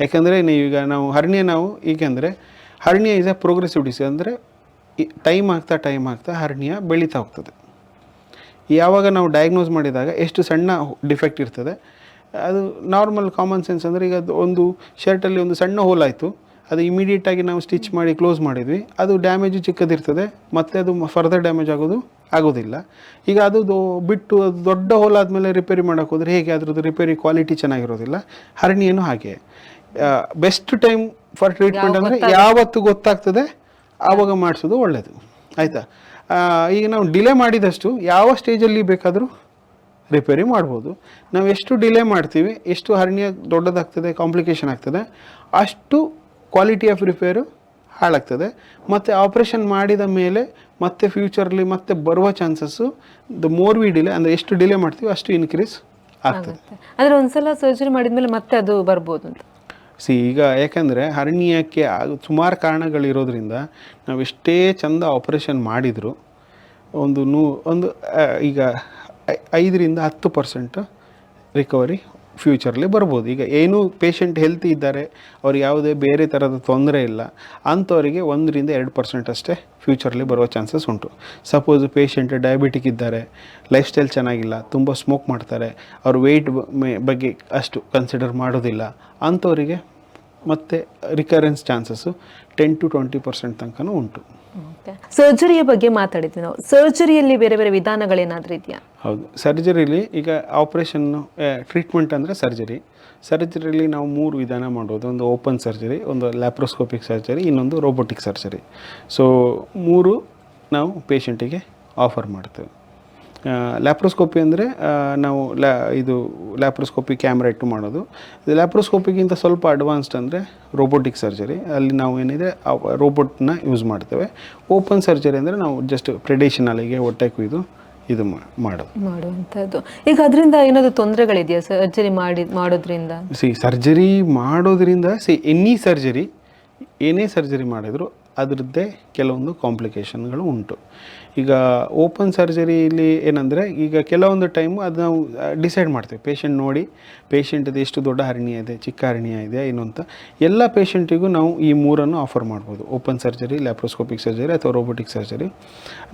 ಯಾಕಂದರೆ ಈಗ ನಾವು ಹರ್ನಿಯ ನಾವು ಈಗೆಂದರೆ hernia is a progressive disease ಅಂದರೆ ಟೈಮ್ ಆಗ್ತಾ ಟೈಮ್ ಆಗ್ತಾ ಹರ್ನಿಯ ಬೆಳೀತಾ ಹೋಗ್ತದೆ. ಯಾವಾಗ ನಾವು ಡಯಾಗ್ನೋಸ್ ಮಾಡಿದಾಗ ಎಷ್ಟು ಸಣ್ಣ ಡಿಫೆಕ್ಟ್ ಇರ್ತದೆ. ಅದು ನಾರ್ಮಲ್ ಕಾಮನ್ ಸೆನ್ಸ್ ಅಂದರೆ ಈಗ ಅದು ಒಂದು ಶರ್ಟಲ್ಲಿ ಒಂದು ಸಣ್ಣ ಹೋಲ್ ಆಯಿತು. ಅದು ಇಮಿಡಿಯೇಟಾಗಿ ನಾವು ಸ್ಟಿಚ್ ಮಾಡಿ ಕ್ಲೋಸ್ ಮಾಡಿದ್ವಿ. ಅದು ಡ್ಯಾಮೇಜು ಚಿಕ್ಕದಿರ್ತದೆ. ಮತ್ತು ಅದು ಫರ್ದರ್ ಡ್ಯಾಮೇಜ್ ಆಗೋದು ಆಗೋದಿಲ್ಲ. ಈಗ ಅದು ಬಿಟ್ಟು ಅದು ದೊಡ್ಡ ಹೋಲ್ ಆದಮೇಲೆ ರಿಪೇರಿ ಮಾಡೋಕೆ ಹೋದರೆ ಹೇಗೆ ಅದ್ರದ್ದು ರಿಪೇರಿ ಕ್ವಾಲಿಟಿ ಚೆನ್ನಾಗಿರೋದಿಲ್ಲ. ಹರಣಿಯನ್ನು ಹಾಗೆ. ಬೆಸ್ಟ್ ಟೈಮ್ ಫಾರ್ ಟ್ರೀಟ್ಮೆಂಟ್ ಅಂದರೆ ಯಾವತ್ತು ಗೊತ್ತಾಗ್ತದೆ ಆವಾಗ ಮಾಡಿಸೋದು ಒಳ್ಳೆಯದು ಆಯಿತಾ? ಈಗ ನಾವು ಡಿಲೇ ಮಾಡಿದಷ್ಟು ಯಾವ ಸ್ಟೇಜಲ್ಲಿ ಬೇಕಾದರೂ ರಿಪೇರಿ ಮಾಡ್ಬೋದು. ನಾವು ಎಷ್ಟು ಡಿಲೇ ಮಾಡ್ತೀವಿ ಎಷ್ಟು ಹರ್ನಿಯ ದೊಡ್ಡದಾಗ್ತದೆ ಕಾಂಪ್ಲಿಕೇಶನ್ ಆಗ್ತದೆ ಅಷ್ಟು ಕ್ವಾಲಿಟಿ ಆಫ್ ರಿಪೇರು ಹಾಳಾಗ್ತದೆ. ಮತ್ತು ಆಪ್ರೇಷನ್ ಮಾಡಿದ ಮೇಲೆ ಮತ್ತೆ ಫ್ಯೂಚರಲ್ಲಿ ಮತ್ತೆ ಬರುವ chances the more we delay ಅಂದರೆ ಎಷ್ಟು ಡಿಲೇ ಮಾಡ್ತೀವಿ ಅಷ್ಟು ಇನ್ಕ್ರೀಸ್ ಆಗ್ತದೆ. ಅಂದ್ರೆ ಒಂದ್ಸಲ ಸರ್ಜರಿ ಮಾಡಿದ್ಮೇಲೆ ಮತ್ತೆ ಅದು ಬರ್ಬೋದು ಅಂತ. ಸಿ ಈಗ ಯಾಕಂದರೆ ಹರ್ನಿಯಕ್ಕೆ ಸುಮಾರು ಕಾರಣಗಳಿರೋದ್ರಿಂದ ನಾವು ಎಷ್ಟೇ ಚಂದ ಆಪರೇಷನ್ ಮಾಡಿದರೂ ಒಂದು ನೂ ಒಂದು ಈಗ ಐದರಿಂದ ಹತ್ತು ಪರ್ಸೆಂಟ್ ರಿಕವರಿ ಫ್ಯೂಚರ್ಲಿ ಬರ್ಬೋದು. ಈಗ ಏನೂ ಪೇಷಂಟ್ ಹೆಲ್ತಿ ಇದ್ದಾರೆ, ಅವ್ರಿಗೆ ಯಾವುದೇ ಬೇರೆ ಥರದ ತೊಂದರೆ ಇಲ್ಲ. ಅಂಥವರಿಗೆ ಒಂದರಿಂದ ಎರಡು ಪರ್ಸೆಂಟ್ ಅಷ್ಟೇ ಫ್ಯೂಚರಲ್ಲಿ ಬರುವ ಚಾನ್ಸಸ್ ಉಂಟು. ಸಪೋಸ್ ಪೇಷಂಟ್ ಡಯಾಬಿಟಿಕ್ ಇದ್ದಾರೆ ಲೈಫ್ ಸ್ಟೈಲ್ ಚೆನ್ನಾಗಿಲ್ಲ, ತುಂಬ ಸ್ಮೋಕ್ ಮಾಡ್ತಾರೆ, ಅವ್ರ ವೆಯ್ಟ್ ಬಗ್ಗೆ ಅಷ್ಟು ಕನ್ಸಿಡರ್ ಮಾಡೋದಿಲ್ಲ. ಅಂಥವರಿಗೆ ಮತ್ತು recurrence chances ten to twenty percent ತನಕನೂ ಉಂಟು. ಸರ್ಜರಿಯ ಬಗ್ಗೆ ಮಾತಾಡಿದ್ವಿ ನಾವು. ಸರ್ಜರಿಯಲ್ಲಿ ಬೇರೆ ಬೇರೆ ವಿಧಾನಗಳೇನಾದ್ರೂ ಇದೆಯಾ? ಹೌದು. ಸರ್ಜರಿಲಿ ಈಗ ಆಪ್ರೇಷನ್ನು ಟ್ರೀಟ್ಮೆಂಟ್ ಅಂದರೆ ಸರ್ಜರಿ ಸರ್ಜರಿಲಿ ನಾವು ಮೂರು ವಿಧಾನ ಮಾಡೋದು ಒಂದು ಓಪನ್ ಸರ್ಜರಿ ಒಂದು ಲ್ಯಾಪ್ರೋಸ್ಕೋಪಿಕ್ ಸರ್ಜರಿ ಇನ್ನೊಂದು ರೋಬೋಟಿಕ್ ಸರ್ಜರಿ ಸೊ ಮೂರು ನಾವು ಪೇಷಂಟಿಗೆ ಆಫರ್ ಮಾಡ್ತೇವೆ. ಲ್ಯಾಪ್ರೋಸ್ಕೋಪಿ ಅಂದರೆ ನಾವು ಲ್ಯಾ ಇದು ಲ್ಯಾಪ್ರೋಸ್ಕೋಪಿ ಕ್ಯಾಮ್ರಾ ಇಟ್ಟು ಮಾಡೋದು. ಲ್ಯಾಪ್ರೋಸ್ಕೋಪಿಗಿಂತ ಸ್ವಲ್ಪ ಅಡ್ವಾನ್ಸ್ಡ್ ಅಂದರೆ ರೋಬೋಟಿಕ್ ಸರ್ಜರಿ ಅಲ್ಲಿ ನಾವು ಏನಿದೆ ರೋಬೋಟ್ನ ಯೂಸ್ ಮಾಡ್ತೇವೆ. ಓಪನ್ ಸರ್ಜರಿ ಅಂದರೆ ನಾವು ಜಸ್ಟ್ ಟ್ರೆಡಿಷನಲಿಗೆ ಹೊಟ್ಟೆ ಕುಯ್ದು ಇದು ಮಾಡೋದು. ಮಾಡುವಂಥದ್ದು. ಈಗ ಅದರಿಂದ ಏನಾದರೂ ತೊಂದರೆಗಳಿದೆಯಾ ಸರ್ಜರಿ ಮಾಡಿ ಮಾಡೋದ್ರಿಂದ? ಸಿ ಸರ್ಜರಿ ಮಾಡೋದ್ರಿಂದ ಸಿ ಎನಿ ಸರ್ಜರಿ ಏನೇ ಸರ್ಜರಿ ಮಾಡಿದ್ರು ಅದರದ್ದೇ ಕೆಲವೊಂದು ಕಾಂಪ್ಲಿಕೇಶನ್ಗಳು ಉಂಟು. ಈಗ ಓಪನ್ ಸರ್ಜರಿಲಿ ಏನಂದರೆ ಈಗ ಕೆಲವೊಂದು ಟೈಮು ಅದು ನಾವು ಡಿಸೈಡ್ ಮಾಡ್ತೇವೆ. ಪೇಷಂಟ್ ನೋಡಿ ಪೇಷಂಟ್ದು ಎಷ್ಟು ದೊಡ್ಡ ಹರಿಣಿಯ ಇದೆ, ಚಿಕ್ಕ ಹರಿಣಿಯ ಇದೆ ಏನು ಅಂತ. ಎಲ್ಲ ಪೇಷಂಟಿಗೂ ನಾವು ಈ ಮೂರನ್ನು ಆಫರ್ ಮಾಡ್ಬೋದು. ಓಪನ್ ಸರ್ಜರಿ ಲ್ಯಾಪ್ರೋಸ್ಕೋಪಿಕ್ ಸರ್ಜರಿ ಅಥವಾ ರೋಬೋಟಿಕ್ ಸರ್ಜರಿ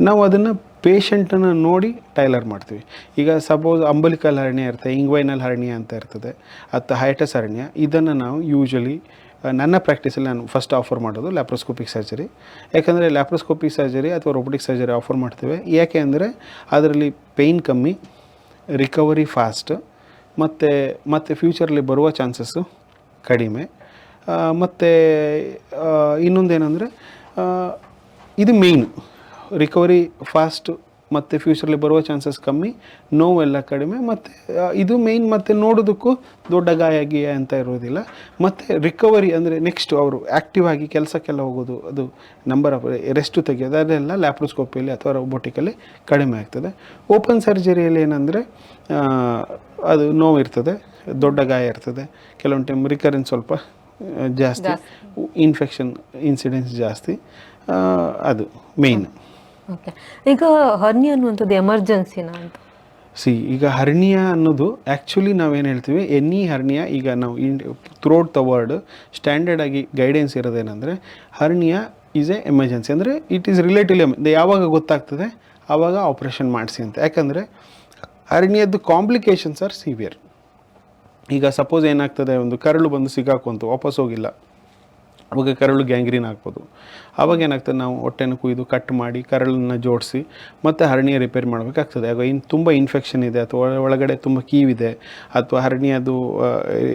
ನಾವು ಅದನ್ನು ಪೇಷಂಟನ್ನು ನೋಡಿ ಟೈಲರ್ ಮಾಡ್ತೀವಿ. ಈಗ ಸಪೋಸ್ ಅಂಬಲಿಕಲ್ ಹರಣ್ಯ ಇರ್ತದೆ ಇಂಗ್ವೈನಲ್ ಹರಣ್ಯ ಅಂತ ಇರ್ತದೆ, ಅಥವಾ ಹೈಟಸ್ ಹರಣ್ಯ ಇದನ್ನು ನಾವು ಯೂಶಲಿ ನನ್ನ ಪ್ರಾಕ್ಟೀಸಲ್ಲಿ ನಾನು ಫಸ್ಟ್ ಆಫರ್ ಮಾಡೋದು ಲ್ಯಾಪ್ರೋಸ್ಕೋಪಿಕ್ ಸರ್ಜರಿ ಯಾಕಂದರೆ ಲ್ಯಾಪ್ರೋಸ್ಕೋಪಿಕ್ ಸರ್ಜರಿ ಅಥವಾ ರೋಬೋಟಿಕ್ ಸರ್ಜರಿ ಆಫರ್ ಮಾಡ್ತೇವೆ. ಯಾಕೆ ಅಂದರೆ ಅದರಲ್ಲಿ ಪೇಯ್ನ್ ಕಮ್ಮಿ ರಿಕವರಿ ಫಾಸ್ಟ್ ಮತ್ತು ಮತ್ತು ಫ್ಯೂಚರಲ್ಲಿ ಬರುವ ಚಾನ್ಸಸ್ಸು ಕಡಿಮೆ. ಮತ್ತು ಇನ್ನೊಂದೇನೆಂದರೆ ಇದು ಮೇಯ್ನು ರಿಕವರಿ ಫಾಸ್ಟ್ ಮತ್ತು ಫ್ಯೂಚರಲ್ಲಿ ಬರುವ ಚಾನ್ಸಸ್ ಕಮ್ಮಿ ನೋವೆಲ್ಲ ಕಡಿಮೆ ಮತ್ತು ಇದು ಮೇಯ್ನ್ ಮತ್ತು ನೋಡೋದಕ್ಕೂ ದೊಡ್ಡ ಗಾಯ ಗೀಯ ಅಂತ ಇರೋದಿಲ್ಲ ಮತ್ತು ರಿಕವರಿ ಅಂದರೆ ನೆಕ್ಸ್ಟ್ ಅವರು ಆ್ಯಕ್ಟಿವ್ ಆಗಿ ಕೆಲಸಕ್ಕೆಲ್ಲ ಹೋಗೋದು ಅದು ನಂಬರ್ ಆಫ್ ರೆಸ್ಟು ತೆಗೆಯೋದು ಅದೆಲ್ಲ ಲ್ಯಾಪ್ರೋಸ್ಕೋಪಿಯಲ್ಲಿ ಅಥವಾ ರೋಬೋಟಿಕಲ್ಲಿ ಕಡಿಮೆ ಆಗ್ತದೆ. ಓಪನ್ ಸರ್ಜರಿಯಲ್ಲಿ ಏನಂದರೆ ಅದು ನೋವು ಇರ್ತದೆ ದೊಡ್ಡ ಗಾಯ ಇರ್ತದೆ. ಕೆಲವೊಂದು ಟೈಮ್ ರಿಕರೆನ್ಸ್ ಸ್ವಲ್ಪ ಜಾಸ್ತಿ ಇನ್ಫೆಕ್ಷನ್ ಇನ್ಸಿಡೆನ್ಸ್ ಜಾಸ್ತಿ ಅದು ಮೇಯ್ನ್ ಓಕೆ. ಈಗ ಹರ್ನಿ ಅನ್ನುವಂಥದ್ದು ಎಮರ್ಜೆನ್ಸಿನ ಅಂತ. ಸಿ ಈಗ ಹರ್ನಿಯಾ ಅನ್ನೋದು ಆ್ಯಕ್ಚುಲಿ ನಾವೇನು ಹೇಳ್ತೀವಿ ಎನಿ ಹರ್ನಿಯಾ, ಈಗ ನಾವು in throughout the world standard ಆಗಿ ಗೈಡೆನ್ಸ್ ಇರೋದೇನೆಂದರೆ, ಹರ್ನಿಯಾ ಈಸ್ ಎ ಎಮರ್ಜೆನ್ಸಿ ಅಂದರೆ ಇಟ್ ಈಸ್ ರಿಲೇಟಿವ್ಲಿ ಯಾವಾಗ ಗೊತ್ತಾಗ್ತದೆ ಆವಾಗ ಆಪ್ರೇಷನ್ ಮಾಡಿಸಿ ಅಂತ. ಯಾಕಂದರೆ ಹರ್ನಿಯದ್ದು ಕಾಂಪ್ಲಿಕೇಶನ್ಸ್ ಆರ್ ಸಿವಿಯರ್ ಈಗ ಸಪೋಸ್ ಏನಾಗ್ತದೆ, ಒಂದು ಕರಳು ಬಂದು ಸಿಗಾಕೊಂತು ವಾಪಸ್ ಹೋಗಿಲ್ಲ. ಅವಾಗ ಕರಳು ಗ್ಯಾಂಗ್ರೀನ್ ಆಗ್ಬೋದು. ಆವಾಗ ಏನಾಗ್ತದೆ, ನಾವು ಹೊಟ್ಟೆನ ಕುಯ್ದು ಕಟ್ ಮಾಡಿ ಕರಳನ್ನು ಜೋಡಿಸಿ ಮತ್ತೆ ಹರಣಿಯ ರಿಪೇರ್ ಮಾಡಬೇಕಾಗ್ತದೆ. ಆಗ ಇನ್ ತುಂಬ ಇನ್ಫೆಕ್ಷನ್ ಇದೆ ಅಥವಾ ಒಳ- ಒಳಗಡೆ ತುಂಬ ಕೀವಿದೆ ಅಥವಾ ಹರಣಿಯದು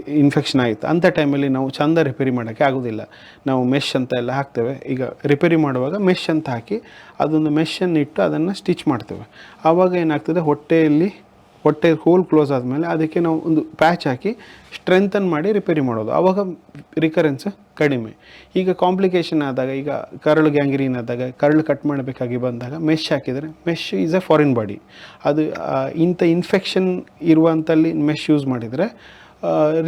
ಇನ್ಫೆಕ್ಷನ್ ಆಯಿತು. ಅಂಥ ಟೈಮಲ್ಲಿ ನಾವು ಚಂದ ರಿಪೇರಿ ಮಾಡೋಕ್ಕೆ ಆಗೋದಿಲ್ಲ. ನಾವು ಮೆಶ್ ಅಂತ ಎಲ್ಲ ಹಾಕ್ತೇವೆ. ಈಗ ರಿಪೇರಿ ಮಾಡುವಾಗ ಮೆಶ್ ಅಂತ ಹಾಕಿ ಅದೊಂದು ಮೆಶನ್ನು ಇಟ್ಟು ಅದನ್ನು ಸ್ಟಿಚ್ ಮಾಡ್ತೇವೆ. ಆವಾಗ ಏನಾಗ್ತದೆ, ಹೊಟ್ಟೆಯಲ್ಲಿ ಹೊಟ್ಟೆ ಹೋಲ್ ಕ್ಲೋಸ್ ಆದಮೇಲೆ ಅದಕ್ಕೆ ನಾವು ಒಂದು ಪ್ಯಾಚ್ ಹಾಕಿ ಸ್ಟ್ರೆಂಥನ್ ಮಾಡಿ ರಿಪೇರಿ ಮಾಡೋದು. ಆವಾಗ ರಿಕರೆನ್ಸ್ ಕಡಿಮೆ. ಈಗ ಕಾಂಪ್ಲಿಕೇಶನ್ ಆದಾಗ, ಈಗ ಕರಳು ಗ್ಯಾಂಗ್ರೀನ್ ಆದಾಗ, ಕರಳು ಕಟ್ ಮಾಡಬೇಕಾಗಿ ಬಂದಾಗ ಮೆಶ್ ಹಾಕಿದರೆ mesh is a foreign body ಅದು ಇಂಥ ಇನ್ಫೆಕ್ಷನ್ ಇರುವಂಥಲ್ಲಿ ಮೆಶ್ ಯೂಸ್ ಮಾಡಿದರೆ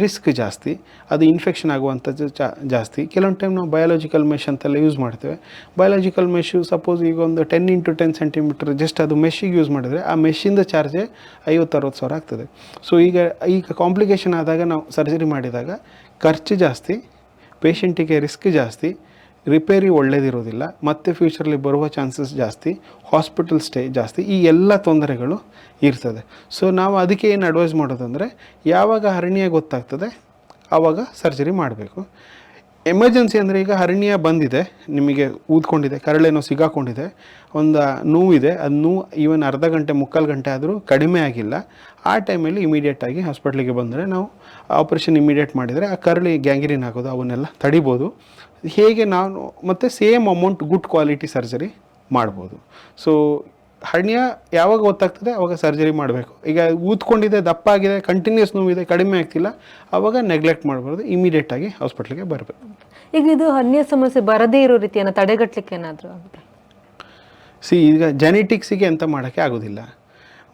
ರಿಸ್ಕ್ ಜಾಸ್ತಿ, ಅದು ಇನ್ಫೆಕ್ಷನ್ ಆಗುವಂಥದ್ದು ಚ, ಜಾಸ್ತಿ. ಕೆಲವೊಂದು ಟೈಮ್ ನಾವು ಬಯಾಲಜಿಕಲ್ ಮೆಶ್ ಅಂತೆಲ್ಲ ಯೂಸ್ ಮಾಡ್ತೇವೆ. ಬಯಾಲಜಿಕಲ್ ಮೆಶು ಸಪೋಸ್ ಈಗ ಒಂದು ten into ten centimetre just ಅದು ಮೆಶ್ಶಿಗೆ ಯೂಸ್ ಮಾಡಿದರೆ ಆ ಮೆಶ್ಶಿಂದ ಚಾರ್ಜೇ ಐವತ್ತು, ಅರವತ್ತು ಸಾವಿರ ಆಗ್ತದೆ. ಸೊ ಈಗ ಈಗ ಕಾಂಪ್ಲಿಕೇಶನ್ ಆದಾಗ ನಾವು ಸರ್ಜರಿ ಮಾಡಿದಾಗ ಖರ್ಚು ಜಾಸ್ತಿ ಪೇಷಂಟಿಗೆ ರಿಸ್ಕ್ ಜಾಸ್ತಿ ರಿಪೇರಿ ಒಳ್ಳೇದಿರೋದಿಲ್ಲ, ಮತ್ತೆ ಫ್ಯೂಚರಲ್ಲಿ ಬರುವ ಚಾನ್ಸಸ್ ಜಾಸ್ತಿ ಹಾಸ್ಪಿಟಲ್ ಸ್ಟೇ ಜಾಸ್ತಿ, ಈ ಎಲ್ಲ ತೊಂದರೆಗಳು ಇರ್ತದೆ. ಸೊ ನಾವು ಅದಕ್ಕೆ ಏನು ಅಡ್ವೈಸ್ ಮಾಡೋದಂದರೆ, ಯಾವಾಗ ಹರಣಿಯ ಗೊತ್ತಾಗ್ತದೆ ಆವಾಗ ಸರ್ಜರಿ ಮಾಡಬೇಕು. ಎಮರ್ಜೆನ್ಸಿ ಅಂದರೆ ಈಗ ಹರಣಿಯ ಬಂದಿದೆ, ನಿಮಗೆ ಊದ್ಕೊಂಡಿದೆ, ಕರಳೇನೋ ಸಿಗಾಕೊಂಡಿದೆ, ಒಂದು ನೋವಿದೆ, ಅದು ನೋವು ಈವನ್ ಅರ್ಧ ಗಂಟೆ, ಮುಕ್ಕಾಲು ಗಂಟೆ ಆದರೂ ಕಡಿಮೆ ಆಗಿಲ್ಲ. ಆ ಟೈಮಲ್ಲಿ ಇಮಿಡಿಯೇಟಾಗಿ ಹಾಸ್ಪಿಟ್ಲಿಗೆ ಬಂದರೆ ನಾವು ಆಪ್ರೇಷನ್ ಇಮಿಡಿಯೇಟ್ ಮಾಡಿದರೆ ಆ ಕರಳಿ ಗ್ಯಾಂಗ್ರೀನ್ ಆಗೋದು, ಅವನ್ನೆಲ್ಲ ತಡಿಬೋದು. ಹೇಗೆ ನಾನು ಮತ್ತು same amount good quality surgery ಮಾಡ್ಬೋದು. ಸೊ ಹರ್ನಿಯ ಯಾವಾಗ ಗೊತ್ತಾಗ್ತದೆ? ಅವಾಗ ಸರ್ಜರಿ ಮಾಡಬೇಕು. ಈಗ ಊದ್ಕೊಂಡಿದೆ ದಪ್ಪ ಆಗಿದೆ ಕಂಟಿನ್ಯೂಸ್ ನೋವಿದೆ ಕಡಿಮೆ ಆಗ್ತಿಲ್ಲ ಆವಾಗ ನೆಗ್ಲೆಕ್ಟ್ ಮಾಡಬಾರ್ದು ಇಮಿಡಿಯೇಟಾಗಿ ಹಾಸ್ಪಿಟ್ಲಿಗೆ ಬರಬೇಕು. ಈಗ ಇದು ಹರ್ನಿಯ ಸಮಸ್ಯೆ ಬರದೇ ಇರೋ ರೀತಿಯನ್ನು ತಡೆಗಟ್ಟಲಿಕ್ಕೆ ಏನಾದರೂ ಆಗುತ್ತೆ ಸಿ ಈಗ ಜೆನೆಟಿಕ್ಸಿಗೆ ಅಂತ ಮಾಡೋಕ್ಕೆ ಆಗೋದಿಲ್ಲ.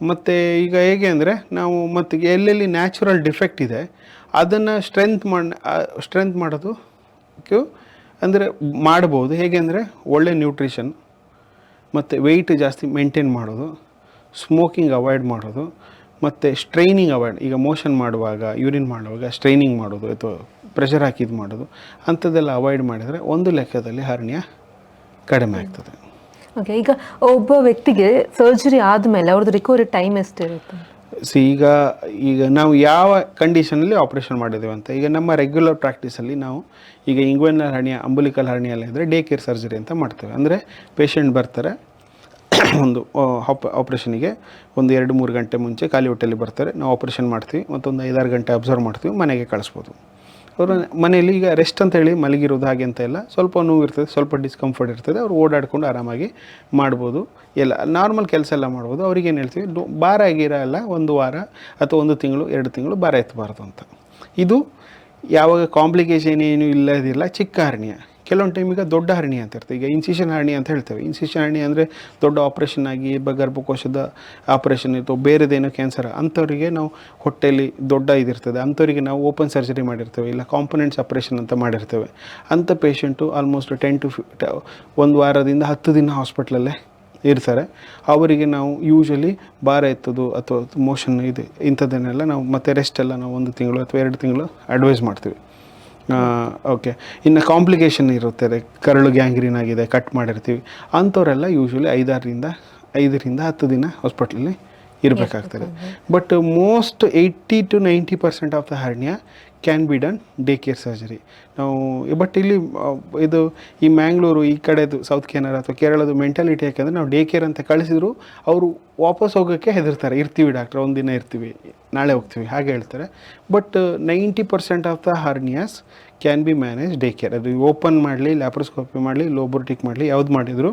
ಮತ್ತು ಈಗ ಹೇಗೆ ಅಂದರೆ ನಾವು ಮತ್ತು ಎಲ್ಲೆಲ್ಲಿ ನ್ಯಾಚುರಲ್ ಡಿಫೆಕ್ಟ್ ಇದೆ ಅದನ್ನು ಸ್ಟ್ರೆಂತ್ ಮಾಡಿ ಸ್ಟ್ರೆಂತ್ ಮಾಡೋದು ಅಂದರೆ ಮಾಡ್ಬೋದು. ಹೇಗೆ ಅಂದರೆ ಒಳ್ಳೆ ನ್ಯೂಟ್ರಿಷನ್ ಮತ್ತು ವೆಯ್ಟ್ ಜಾಸ್ತಿ ಮೇಂಟೈನ್ ಮಾಡೋದು ಸ್ಮೋಕಿಂಗ್ ಅವಾಯ್ಡ್ ಮಾಡೋದು ಮತ್ತು ಸ್ಟ್ರೈನಿಂಗ್ ಅವಾಯ್ಡ್ ಈಗ ಮೋಷನ್ ಮಾಡುವಾಗ ಯೂರಿನ್ ಮಾಡುವಾಗ ಸ್ಟ್ರೈನಿಂಗ್ ಮಾಡೋದು ಅಥವಾ ಪ್ರೆಷರ್ ಹಾಕಿದ್ದು ಮಾಡೋದು ಅಂಥದ್ದೆಲ್ಲ ಅವಾಯ್ಡ್ ಮಾಡಿದರೆ ಒಂದು ಲೆಕ್ಕದಲ್ಲಿ ಹರ್ನಿಯ ಕಡಿಮೆ ಆಗ್ತದೆ. ಓಕೆ ಈಗ ಒಬ್ಬ ವ್ಯಕ್ತಿಗೆ ಸರ್ಜರಿ ಆದಮೇಲೆ ಅವ್ರದ್ದು ರಿಕವರಿ ಟೈಮ್ ಎಷ್ಟಿರುತ್ತೆ? ಸಿ ಈಗ ಈಗ ನಾವು ಯಾವ ಕಂಡೀಷನಲ್ಲಿ ಆಪ್ರೇಷನ್ ಮಾಡಿದ್ದೇವೆ ಅಂತ, ಈಗ ನಮ್ಮ ರೆಗ್ಯುಲರ್ ಪ್ರಾಕ್ಟೀಸಲ್ಲಿ ನಾವು ಈಗ ಇಂಗ್ವೆನಲ್ ಹರ್ನಿಯ ಅಂಬುಲಿಕಲ್ ಹರ್ನಿಯಲ್ಲಿ ಇದ್ದರೆ ಡೇ ಕೇರ್ ಸರ್ಜರಿ ಅಂತ ಮಾಡ್ತೇವೆ. ಅಂದರೆ ಪೇಷಂಟ್ ಬರ್ತಾರೆ, [coughs] ಒಂದು ಆಪ್ ಆಪ್ರೇಷನಿಗೆ ಒಂದು ಎರಡು ಮೂರು ಗಂಟೆ ಮುಂಚೆ ಖಾಲಿ ಹೊಟ್ಟೆಯಲ್ಲಿ ಬರ್ತಾರೆ. ನಾವು ಆಪ್ರೇಷನ್ ಮಾಡ್ತೀವಿ, ಮತ್ತೊಂದು ಐದಾರು ಗಂಟೆ ಅಬ್ಸರ್ವ್ ಮಾಡ್ತೀವಿ, ಮನೆಗೆ ಕಳಿಸ್ಬೋದು. ಅವರು ಮನೆಯಲ್ಲಿ ಈಗ ರೆಸ್ಟ್ ಅಂತ ಹೇಳಿ ಮಲಗಿರೋದು ಹಾಗೆ ಅಂತ ಇಲ್ಲ. ಸ್ವಲ್ಪ ನೋವು ಇರ್ತದೆ, ಸ್ವಲ್ಪ ಡಿಸ್ಕಂಫರ್ಟ್ ಇರ್ತದೆ. ಅವ್ರು ಓಡಾಡ್ಕೊಂಡು ಆರಾಮಾಗಿ ಮಾಡ್ಬೋದು. ಎಲ್ಲ ನಾರ್ಮಲ್ ಕೆಲಸ ಎಲ್ಲ ಮಾಡ್ಬೋದು. ಅವ್ರಿಗೇನು ಹೇಳ್ತೀವಿ ಭಾರ ಆಗಿರಲ್ಲ ಒಂದು ವಾರ ಅಥವಾ ಒಂದು ತಿಂಗಳು, ಎರಡು ತಿಂಗಳು ಭಾರ ಎತ್ತಬಾರ್ದು ಅಂತ. ಇದು ಯಾವಾಗ ಕಾಂಪ್ಲಿಕೇಶನ್ ಏನು ಇಲ್ಲದಿಲ್ಲ, ಚಿಕ್ಕ ಹರ್ನಿಯ ಕೆಲವೊಂದು ಟೈಮಿಗೆ ದೊಡ್ಡ ಹರಣಿ ಅಂತ ಇರ್ತದೆ. ಈಗ ಇನ್ಸಿಷನ್ ಹರಣಿ ಅಂತ ಹೇಳ್ತೇವೆ. ಇನ್ಸಿಷನ್ ಹರಣಿ ಅಂದರೆ ದೊಡ್ಡ ಆಪ್ರೇಷನ್ ಆಗಿ ಗರ್ಭಕೋಶದ ಆಪ್ರೇಷನ್ ಇತ್ತು ಬೇರೆದೇನೋ ಕ್ಯಾನ್ಸರ್ ಅಂಥವರಿಗೆ ನಾವು ಹೊಟ್ಟೆಯಲ್ಲಿ ದೊಡ್ಡ ಇದಿರ್ತದೆ. ಅಂಥವರಿಗೆ ನಾವು ಓಪನ್ ಸರ್ಜರಿ ಮಾಡಿರ್ತೇವೆ. ಇಲ್ಲ ಕಾಂಪೊನೆಂಟ್ಸ್ ಆಪ್ರೇಷನ್ ಅಂತ ಮಾಡಿರ್ತೇವೆ. ಅಂಥ ಪೇಷಂಟು ಆಲ್ಮೋಸ್ಟ್ ಟೆನ್ ಟು ಫಿ ಒಂದು ವಾರದಿಂದ ಹತ್ತು ದಿನ ಹಾಸ್ಪಿಟ್ಲಲ್ಲೇ ಇರ್ತಾರೆ. ಅವರಿಗೆ ನಾವು ಯೂಶಲಿ ಭಾರ ಎತ್ತೋದು ಅಥವಾ ಮೋಷನ್ ಇದು ಇಂಥದ್ದನ್ನೆಲ್ಲ ನಾವು ಮತ್ತೆ ರೆಸ್ಟ್ ಎಲ್ಲ ನಾವು ಒಂದು ತಿಂಗಳು ಅಥವಾ ಎರಡು ತಿಂಗಳು ಅಡ್ವೈಸ್ ಮಾಡ್ತೀವಿ. ಓಕೆ ಇನ್ನು ಕಾಂಪ್ಲಿಕೇಶನ್ ಇರುತ್ತೆ ಕರಳು ಗ್ಯಾಂಗ್ರೀನ್ ಆಗಿದೆ ಕಟ್ ಮಾಡಿರ್ತೀವಿ. ಅಂಥವರೆಲ್ಲ ಯೂಶ್ವಲಿ ಐದಾರರಿಂದ ಐದರಿಂದ ಹತ್ತು ದಿನ ಹಾಸ್ಪಿಟ್ಲಲ್ಲಿ ಇರಬೇಕಾಗ್ತದೆ. But most eighty to ninety percent of the hernia can be done day care surgery ನಾವು ಬಟ್ ಇಲ್ಲಿ ಆ, ಇದು ಈ ಮ್ಯಾಂಗ್ಳೂರು ಈ ಕಡೆದು ಸೌತ್ ಕೆನರ ಅಥವಾ ಕೇರಳದ ಮೆಂಟಾಲಿಟಿ ಯಾಕೆಂದರೆ ನಾವು ಡೇ ಕೇರ್ ಅಂತ ಕಳಿಸಿದ್ರು ಅವರು ವಾಪಸ್ ಹೋಗೋಕ್ಕೆ ಹೆದರ್ತಾರೆ. ಇರ್ತೀವಿ ಡಾಕ್ಟ್ರ್ ಒಂದು ದಿನ ಇರ್ತೀವಿ ನಾಳೆ ಹೋಗ್ತೀವಿ ಹಾಗೆ ಹೇಳ್ತಾರೆ. But ninety percent of the hernias can be manage day care ಅದು ಓಪನ್ ಮಾಡಲಿ ಲ್ಯಾಪ್ರೋಸ್ಕೋಪಿ ಮಾಡಲಿ ಲೋಬೋಟಿಕ್ ಮಾಡಲಿ ಯಾವ್ದು ಮಾಡಿದ್ರು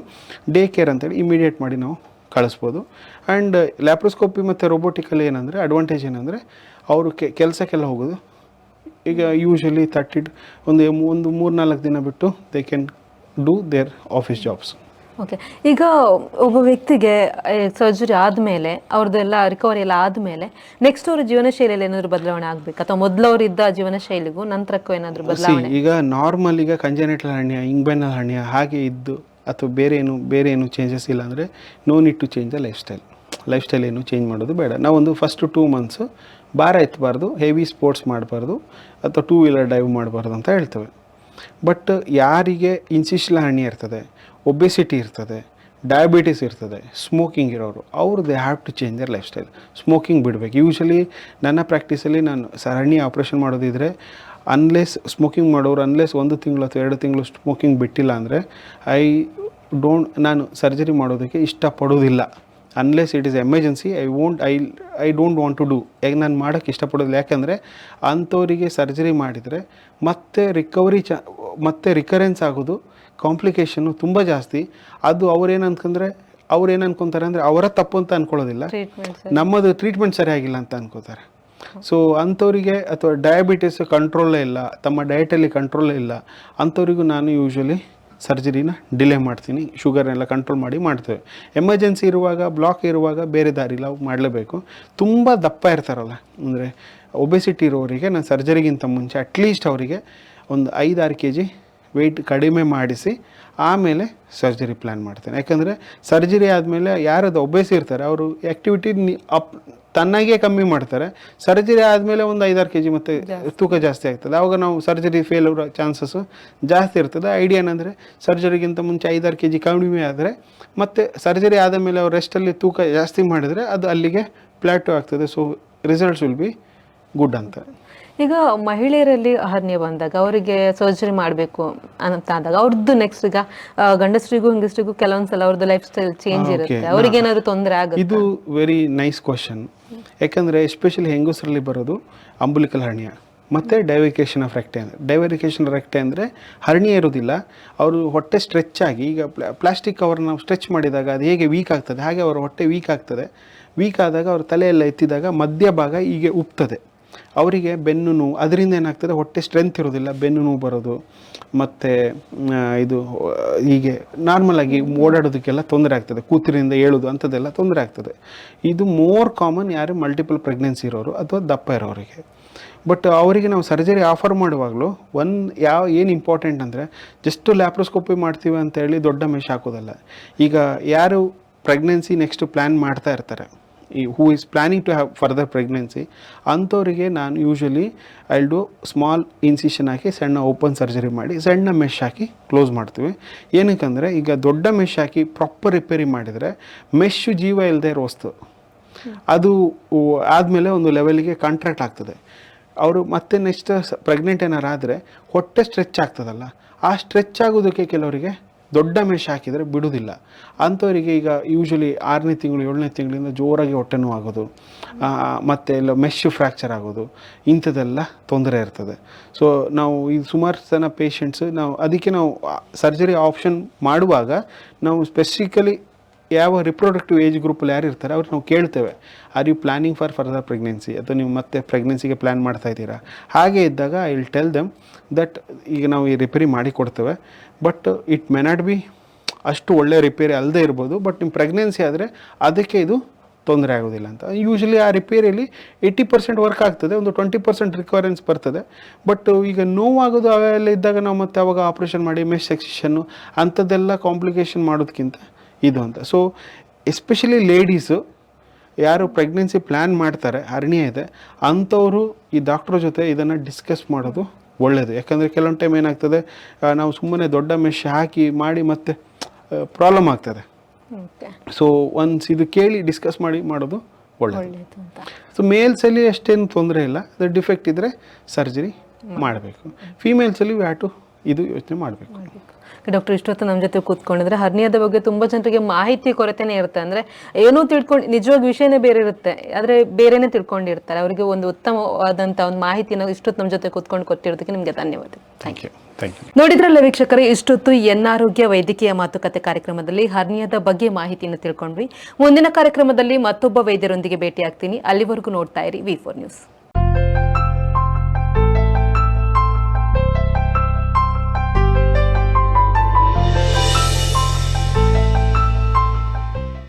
ಡೇ ಕೇರ್ ಅಂತೇಳಿ ಇಮಿಡಿಯೇಟ್ ಮಾಡಿ ನಾವು ಕಳಿಸ್ಬೋದು. ಆ್ಯಂಡ್ ಲ್ಯಾಪ್ರೋಸ್ಕೋಪಿ ಮತ್ತು ರೋಬೋಟಿಕಲ್ಲಿ ಏನಂದರೆ ಅಡ್ವಾಂಟೇಜ್ ಏನಂದರೆ ಅವರು ಕೆ ಕೆಲಸಕ್ಕೆಲ್ಲ ಹೋಗೋದು ಈಗ ಯೂಶಲಿ ತರ್ಟಿ ಒಂದು ಒಂದು ಮೂರು ನಾಲ್ಕು ದಿನ ಬಿಟ್ಟು they can do their office jobs okay ಈಗ ಒಬ್ಬ ವ್ಯಕ್ತಿಗೆ ಸರ್ಜರಿ ಆದಮೇಲೆ ಅವ್ರದ್ದೆಲ್ಲ ರಿಕವರಿ ಎಲ್ಲ ಆದಮೇಲೆ ನೆಕ್ಸ್ಟ್ ಅವ್ರ ಜೀವನ ಶೈಲಿಯಲ್ಲಿ ಏನಾದರೂ ಬದಲಾವಣೆ ಆಗಬೇಕು? ಅಥವಾ ಮೊದಲು ಅವ್ರಿದ್ದ ಜೀವನ ಶೈಲಿಗೂ ನಂತರಕ್ಕೂ ಏನಾದರೂ ಬದಲಾವಣೆ? ಈಗ ನಾರ್ಮಲ್ ಈಗ ಕಂಜನೆಟಲ್ ಹಣ್ಯ ಇಂಗ್ಬೆನ್ನಲ್ ಹಣ್ಯ ಹಾಗೆ ಇದ್ದು ಅಥವಾ ಬೇರೆ ಏನು ಬೇರೆ ಏನು ಚೇಂಜಸ್ ಇಲ್ಲ ಅಂದರೆ no need to change the lifestyle lifestyle ಏನು ಚೇಂಜ್ ಮಾಡೋದು ಬೇಡ. ನಾವೊಂದು ಫಸ್ಟ್ ಟೂ ಮಂತ್ಸು ಭಾರ ಎತ್ತಬಾರ್ದು ಹೆವಿ ಸ್ಪೋರ್ಟ್ಸ್ ಮಾಡಬಾರ್ದು, ಅಥವಾ ಟೂ ವೀಲರ್ ಡ್ರೈವ್ ಮಾಡಬಾರ್ದು ಅಂತ ಹೇಳ್ತೇವೆ. ಬಟ್ ಯಾರಿಗೆ ಇನ್ಸಿಶ್ಲ ಹಣ್ಣಿ ಇರ್ತದೆ ಒಬೆಸಿಟಿ ಇರ್ತದೆ ಡಯಾಬಿಟಿಸ್ ಇರ್ತದೆ ಸ್ಮೋಕಿಂಗ್ ಇರೋರು ಅವರು they have to change their life style smoking ಬಿಡಬೇಕು. ಯೂಶಲಿ ನನ್ನ ಪ್ರಾಕ್ಟೀಸಲ್ಲಿ ನಾನು ಸರಣಿ ಆಪ್ರೇಷನ್ ಮಾಡೋದಿದ್ರೆ ಅನ್ಲೆಸ್ ಸ್ಮೋಕಿಂಗ್ ಮಾಡೋರು ಅನ್ಲೆಸ್ ಒಂದು ತಿಂಗಳು ಅಥವಾ ಎರಡು ತಿಂಗಳು ಸ್ಮೋಕಿಂಗ್ ಬಿಟ್ಟಿಲ್ಲ ಅಂದರೆ ಐ ಡೋಂಟ್ ನಾನು ಸರ್ಜರಿ ಮಾಡೋದಕ್ಕೆ ಇಷ್ಟಪಡೋದಿಲ್ಲ. Unless it is emergency I won't I I don't want to do ಯಾಕೆ ನಾನು ಮಾಡೋಕ್ಕೆ ಇಷ್ಟಪಡೋದಿಲ್ಲ? ಯಾಕಂದರೆ ಅಂಥವರಿಗೆ ಸರ್ಜರಿ ಮಾಡಿದರೆ ಮತ್ತೆ ರಿಕವರಿ ಚ ಮತ್ತೆ ರಿಕರೆನ್ಸ್ ಆಗೋದು ಕಾಂಪ್ಲಿಕೇಶನ್ನು ತುಂಬ ಜಾಸ್ತಿ. ಅದು ಅವ್ರೇನು ಅಂದ್ಕೊಂಡ್ರೆ ಅವ್ರು ಏನು ಅನ್ಕೊಂತಾರೆ ಅಂದರೆ ಅವರ ತಪ್ಪು ಅಂತ ಅನ್ಕೊಳ್ಳೋದಿಲ್ಲ. ನಮ್ಮದು ಟ್ರೀಟ್ಮೆಂಟ್ ಸರಿಯಾಗಿಲ್ಲ ಅಂತ ಅನ್ಕೋತಾರೆ. ಸೊ ಅಂಥವರಿಗೆ ಅಥವಾ ಡಯಾಬಿಟಿಸ್ ಕಂಟ್ರೋಲೇ ಇಲ್ಲ ತಮ್ಮ ಡಯಟಲ್ಲಿ ಕಂಟ್ರೋಲೇ ಇಲ್ಲ ಅಂಥವರಿಗೂ ನಾನು ಯೂಶ್ವಲಿ ಸರ್ಜರಿನ ಡಿಲೇ ಮಾಡ್ತೀನಿ ಶುಗರ್ನೆಲ್ಲ ಕಂಟ್ರೋಲ್ ಮಾಡಿ ಮಾಡ್ತೇವೆ. ಎಮರ್ಜೆನ್ಸಿ ಇರುವಾಗ, ಬ್ಲಾಕ್ ಇರುವಾಗ ಬೇರೆ ದಾರಿ ನಾವು ಮಾಡಲೇಬೇಕು. ತುಂಬ ದಪ್ಪ ಇರ್ತಾರಲ್ಲ, ಅಂದರೆ ಒಬೆಸಿಟಿ ಇರೋರಿಗೆ, ನಾನು ಸರ್ಜರಿಗಿಂತ ಮುಂಚೆ ಅಟ್ಲೀಸ್ಟ್ ಅವರಿಗೆ ಒಂದು ಐದಾರು ಕೆ ಜಿ ವೆಯ್ಟ್ ಕಡಿಮೆ ಮಾಡಿಸಿ, ಆಮೇಲೆ ಸರ್ಜರಿ ಪ್ಲ್ಯಾನ್ ಮಾಡ್ತೇನೆ. ಯಾಕಂದರೆ ಸರ್ಜರಿ ಆದಮೇಲೆ ಯಾರದು ಒಬೆಸಿ ಇರ್ತಾರೆ, ಅವರು ಆ್ಯಕ್ಟಿವಿಟಿ ಅಪ್ ತನ್ನಾಗೆ ಕಮ್ಮಿ ಮಾಡ್ತಾರೆ. ಸರ್ಜರಿ ಆದಮೇಲೆ ಒಂದು ಐದಾರು ಕೆ ಜಿ ಮತ್ತೆ ತೂಕ ಜಾಸ್ತಿ ಆಗ್ತದೆ. ಆವಾಗ ನಾವು ಸರ್ಜರಿ ಫೇಲ್ ಆಗೋ ಚಾನ್ಸಸ್ಸು ಜಾಸ್ತಿ ಇರ್ತದೆ. ಐಡಿಯಾ ಏನಂದರೆ ಸರ್ಜರಿಗಿಂತ ಮುಂಚೆ ಐದಾರು ಕೆ ಜಿ ಕಡಿಮೆ ಆದರೆ ಮತ್ತೆ ಸರ್ಜರಿ ಆದ ಮೇಲೆ ಅವ್ರು ರೆಸ್ಟಲ್ಲಿ ತೂಕ ಜಾಸ್ತಿ ಮಾಡಿದರೆ ಅದು ಅಲ್ಲಿಗೆ ಪ್ಲ್ಯಾಟೋ ಆಗ್ತದೆ. So results will be good ಅಂತ. ಈಗ ಮಹಿಳೆಯರಲ್ಲಿ ಹರ್ನಿಯ ಬಂದಾಗ ಅವರಿಗೆ ಸರ್ಜರಿ ಮಾಡಬೇಕು ಅಂತ ಆದಾಗ ಅವ್ರದ್ದು ನೆಕ್ಸ್ಟ್ ಈಗ ಗಂಡಸ್ರಿಗೂ ಹೆಂಗಸ್ರಿಗೂ ಕೆಲವೊಂದ್ಸಲ ಅವ್ರದ್ದು ಲೈಫ್ ಸ್ಟೈಲ್ ಚೇಂಜ್ ಇರುತ್ತೆ. ಅವ್ರಿಗೆ ಏನಾದ್ರು ತೊಂದರೆ ಆಗುತ್ತೆ? ಇದು ವೆರಿ ನೈಸ್ ಕ್ವಶನ್ ಯಾಕಂದ್ರೆ ಎಸ್ಪೆಷಲಿ ಹೆಂಗಸರಲ್ಲಿ ಬರೋದು ಅಂಬುಲಿಕಲ್ ಹರ್ನಿಯ. ಮತ್ತೆ ಡೈವಿಕೇಶನ್ ಆಫ್ ರೆಕ್ಟೆ ಅಂದರೆ ಡೈವರಿಕೇಶನ್ ರೆಕ್ಟೆ ಅಂದರೆ ಹರ್ನಿಯ ಇರೋದಿಲ್ಲ. ಅವರು ಹೊಟ್ಟೆ ಸ್ಟ್ರೆಚ್ ಆಗಿ ಈಗ ಪ್ಲಾಸ್ಟಿಕ್ ಕವರ್ನ ಸ್ಟ್ರೆಚ್ ಮಾಡಿದಾಗ ಅದು ಹೇಗೆ ವೀಕ್ ಆಗ್ತದೆ? ಹಾಗೆ ಅವರ ಹೊಟ್ಟೆ ವೀಕ್ ಆಗ್ತದೆ. ವೀಕ್ ಆದಾಗ ಅವ್ರ ತಲೆಯೆಲ್ಲ ಎತ್ತಿದಾಗ ಮಧ್ಯಭಾಗ ಹೀಗೆ ಉಪ್ತದೆ. ಅವರಿಗೆ ಬೆನ್ನು ನೋವು, ಅದರಿಂದ ಏನಾಗ್ತದೆ? ಹೊಟ್ಟೆ ಸ್ಟ್ರೆಂತ್ ಇರೋದಿಲ್ಲ ಬೆನ್ನು ನೋವು ಬರೋದು, ಮತ್ತು ಇದು, ಹೀಗೆ ನಾರ್ಮಲ್ ಆಗಿ ಓಡಾಡೋದಕ್ಕೆಲ್ಲ ತೊಂದರೆ ಆಗ್ತದೆ. ಕೂತಿನಿಂದ ಏಳೋದು ಅಂಥದ್ದೆಲ್ಲ ತೊಂದರೆ ಆಗ್ತದೆ. ಇದು ಮೋರ್ ಕಾಮನ್ ಯಾರು ಮಲ್ಟಿಪಲ್ ಪ್ರೆಗ್ನೆನ್ಸಿ ಇರೋರು ಅಥವಾ ದಪ್ಪ ಇರೋರಿಗೆ. ಬಟ್ ಅವರಿಗೆ ನಾವು ಸರ್ಜರಿ ಆಫರ್ ಮಾಡುವಾಗಲೂ ಒನ್ ಯಾವ, ಏನು ಇಂಪಾರ್ಟೆಂಟ್ ಅಂದರೆ ಜಸ್ಟ್ ಲ್ಯಾಪ್ರೋಸ್ಕೋಪಿ ಮಾಡ್ತೀವಿ ಅಂತ ಹೇಳಿ ದೊಡ್ಡ ಮೆಶ್ ಹಾಕೋದಲ್ಲ. ಈಗ ಯಾರು ಪ್ರೆಗ್ನೆನ್ಸಿ ನೆಕ್ಸ್ಟ್ ಪ್ಲ್ಯಾನ್ ಮಾಡ್ತಾ ಇರ್ತಾರೆ ಈ who is planning to have further pregnancy ಅಂಥವರಿಗೆ ನಾನು usually I do small incision ಹಾಕಿ ಸಣ್ಣ ಓಪನ್ ಸರ್ಜರಿ ಮಾಡಿ ಸಣ್ಣ ಮೆಶ್ ಹಾಕಿ ಕ್ಲೋಸ್ ಮಾಡ್ತೀವಿ. ಏನಕ್ಕಂದರೆ ಈಗ ದೊಡ್ಡ ಮೆಶ್ ಹಾಕಿ ಪ್ರಾಪರ್ ರಿಪೇರಿ ಮಾಡಿದರೆ ಮೆಶ್ಶು ಜೀವ ಇಲ್ಲದೆ ಇರೋ ವಸ್ತು. ಅದು ಆದಮೇಲೆ ಒಂದು ಲೆವೆಲ್ಗೆ ಕಾಂಟ್ರಾಕ್ಟ್ ಆಗ್ತದೆ. ಅವರು ಮತ್ತೆ ನೆಕ್ಸ್ಟ್ ಪ್ರೆಗ್ನೆಂಟ್ ಏನಾರು ಆದರೆ ಹೊಟ್ಟೆ ಸ್ಟ್ರೆಚ್ ಆಗ್ತದಲ್ಲ, ಆ ಸ್ಟ್ರೆಚ್ ಆಗೋದಕ್ಕೆ ಕೆಲವರಿಗೆ ದೊಡ್ಡ ಮೇಷ ಹಾಕಿದರೆ ಬಿಡುವುದಿಲ್ಲ. ಅಂಥವರಿಗೆ ಈಗ ಯೂಶ್ವಲಿ ಆರನೇ ತಿಂಗಳು, ಏಳನೇ ತಿಂಗಳಿಂದ ಜೋರಾಗಿ ಹೊಟ್ಟೆ ಆಗೋದು ಮತ್ತು ಎಲ್ಲ ಮೆಶ್ ಫ್ರ್ಯಾಕ್ಚರ್ ಆಗೋದು, ಇಂಥದ್ದೆಲ್ಲ ತೊಂದರೆ ಇರ್ತದೆ. ಸೊ ನಾವು ಈ ಸುಮಾರು ಜನ ಪೇಷಂಟ್ಸ್ ನಾವು ಅದಕ್ಕೆ ನಾವು ಸರ್ಜರಿ ಆಪ್ಷನ್ ಮಾಡುವಾಗ ನಾವು ಸ್ಪೆಸಿಫಿಕಲಿ ಯಾವ ರಿಪ್ರೊಡಕ್ಟಿವ್ ಏಜ್ ಗ್ರೂಪಲ್ಲಿ ಯಾರು ಇರ್ತಾರೆ ಅವ್ರಿಗೆ ನಾವು ಕೇಳ್ತೇವೆ. Are you planning for further pregnancy ಅಥವಾ ನೀವು ಮತ್ತೆ ಪ್ರೆಗ್ನೆನ್ಸಿಗೆ ಪ್ಲ್ಯಾನ್ ಮಾಡ್ತಾ ಇದ್ದೀರಾ? ಹಾಗೆ ಇದ್ದಾಗ I will tell them that ಈಗ ನಾವು ಈ ರಿಪೇರಿ ಮಾಡಿ ಕೊಡ್ತೇವೆ. But it may not be ಅಷ್ಟು ಒಳ್ಳೆ ರಿಪೇರಿ ಅಲ್ಲದೆ ಇರ್ಬೋದು ಬಟ್ ನಿಮ್ಮ ಪ್ರೆಗ್ನೆನ್ಸಿ ಆದರೆ ಅದಕ್ಕೆ ಇದು ತೊಂದರೆ ಆಗೋದಿಲ್ಲ ಅಂತ. ಯೂಶಲಿ ಆ ರಿಪೇರಿಯಲ್ಲಿ ಏಯ್ಟಿ ಪರ್ಸೆಂಟ್ ವರ್ಕ್ ಆಗ್ತದೆ, ಒಂದು ಟ್ವೆಂಟಿ ಪರ್ಸೆಂಟ್ ರಿಕ್ವರೆನ್ಸ್ ಬರ್ತದೆ. ಬಟ್ ಈಗ ನೋವಾಗೋದು ಅವೆಲ್ಲ ಇದ್ದಾಗ ನಾವು ಮತ್ತೆ ಅವಾಗ ಆಪ್ರೇಷನ್ ಮಾಡಿ ಮೆಶ್ ಸೆಕ್ಷನ್ನು ಅಂಥದ್ದೆಲ್ಲ ಕಾಂಪ್ಲಿಕೇಶನ್ ಮಾಡೋದಕ್ಕಿಂತ ಇದು ಅಂತ. ಸೊ ಎಸ್ಪೆಷಲಿ ಲೇಡೀಸು ಯಾರು ಪ್ರೆಗ್ನೆನ್ಸಿ ಪ್ಲ್ಯಾನ್ ಮಾಡ್ತಾರೆ ಹರ್ನಿಯ ಇದೆ, ಅಂಥವರು ಈ ಡಾಕ್ಟ್ರ ಜೊತೆ ಇದನ್ನು ಡಿಸ್ಕಸ್ ಮಾಡೋದು ಒಳ್ಳೆಯದು ಯಾಕಂದರೆ ಕೆಲವೊಂದು ಟೈಮ್ ಏನಾಗ್ತದೆ ನಾವು ಸುಮ್ಮನೆ ದೊಡ್ಡ ಮೆಶ್ ಹಾಕಿ ಮಾಡಿ ಮತ್ತೆ ಪ್ರಾಬ್ಲಮ್ ಆಗ್ತದೆ. ಸೊ ಒನ್ಸ್ ಇದು ಕೇಳಿ ಡಿಸ್ಕಸ್ ಮಾಡಿ ಮಾಡೋದು ಒಳ್ಳೆಯದು ಸೊ ಮೇಲ್ಸಲ್ಲಿ ಅಷ್ಟೇನು ತೊಂದರೆ ಇಲ್ಲ. ಅದು ಡಿಫೆಕ್ಟ್ ಇದ್ದರೆ ಸರ್ಜರಿ ಮಾಡಬೇಕು. ಫೀಮೇಲ್ಸಲ್ಲಿ ವ್ಯಾಟು ಇದು ಯೋಚನೆ ಮಾಡಬೇಕು. ಡಾಕ್ಟರ್ ಇಷ್ಟೊತ್ತು ನಮ್ಮ ಜೊತೆ ಕೂತ್ಕೊಂಡಿದ್ರೆ. ಹರ್ನಿಯಾದ ಬಗ್ಗೆ ತುಂಬಾ ಜನರಿಗೆ ಮಾಹಿತಿ ಕೊರತೆನೇ ಇರುತ್ತೆ ಅಂದ್ರೆ ಏನೂ ತಿಳ್ಕೊಂಡು ನಿಜವಾಗಿ ವಿಷಯನೇ ಬೇರೆ ಇರುತ್ತೆ. ಆದ್ರೆ ಬೇರೆನೇ ತಿಳ್ಕೊಂಡಿರ್ತಾರೆ. ಅವರಿಗೆ ಒಂದು ಉತ್ತಮವಾದಂಥ ಒಂದು ಮಾಹಿತಿನ ಇಷ್ಟೊತ್ತು ನಮ್ಮ ಜೊತೆ ಕೂತ್ಕೊಂಡು ಕೊಟ್ಟಿರೋದಕ್ಕೆ ನಿಮಗೆ ಧನ್ಯವಾದ. ಥ್ಯಾಂಕ್ ಯು ನೋಡಿದ್ರಲ್ಲ ವೀಕ್ಷಕರೇ ಇಷ್ಟೊತ್ತು ಎನ್ ಆರೋಗ್ಯ ವೈದ್ಯಕೀಯ ಮಾತುಕತೆ ಕಾರ್ಯಕ್ರಮದಲ್ಲಿ ಹರ್ನಿಯಾದ ಬಗ್ಗೆ ಮಾಹಿತಿಯನ್ನು ತಿಳ್ಕೊಂಡ್ವಿ. ಮುಂದಿನ ಕಾರ್ಯಕ್ರಮದಲ್ಲಿ ಮತ್ತೊಬ್ಬ ವೈದ್ಯರೊಂದಿಗೆ ಭೇಟಿ ಆಗ್ತೀನಿ ಅಲ್ಲಿವರೆಗೂ ನೋಡ್ತಾ ಇರಿ ವಿ ಫೋರ್ ನ್ಯೂಸ್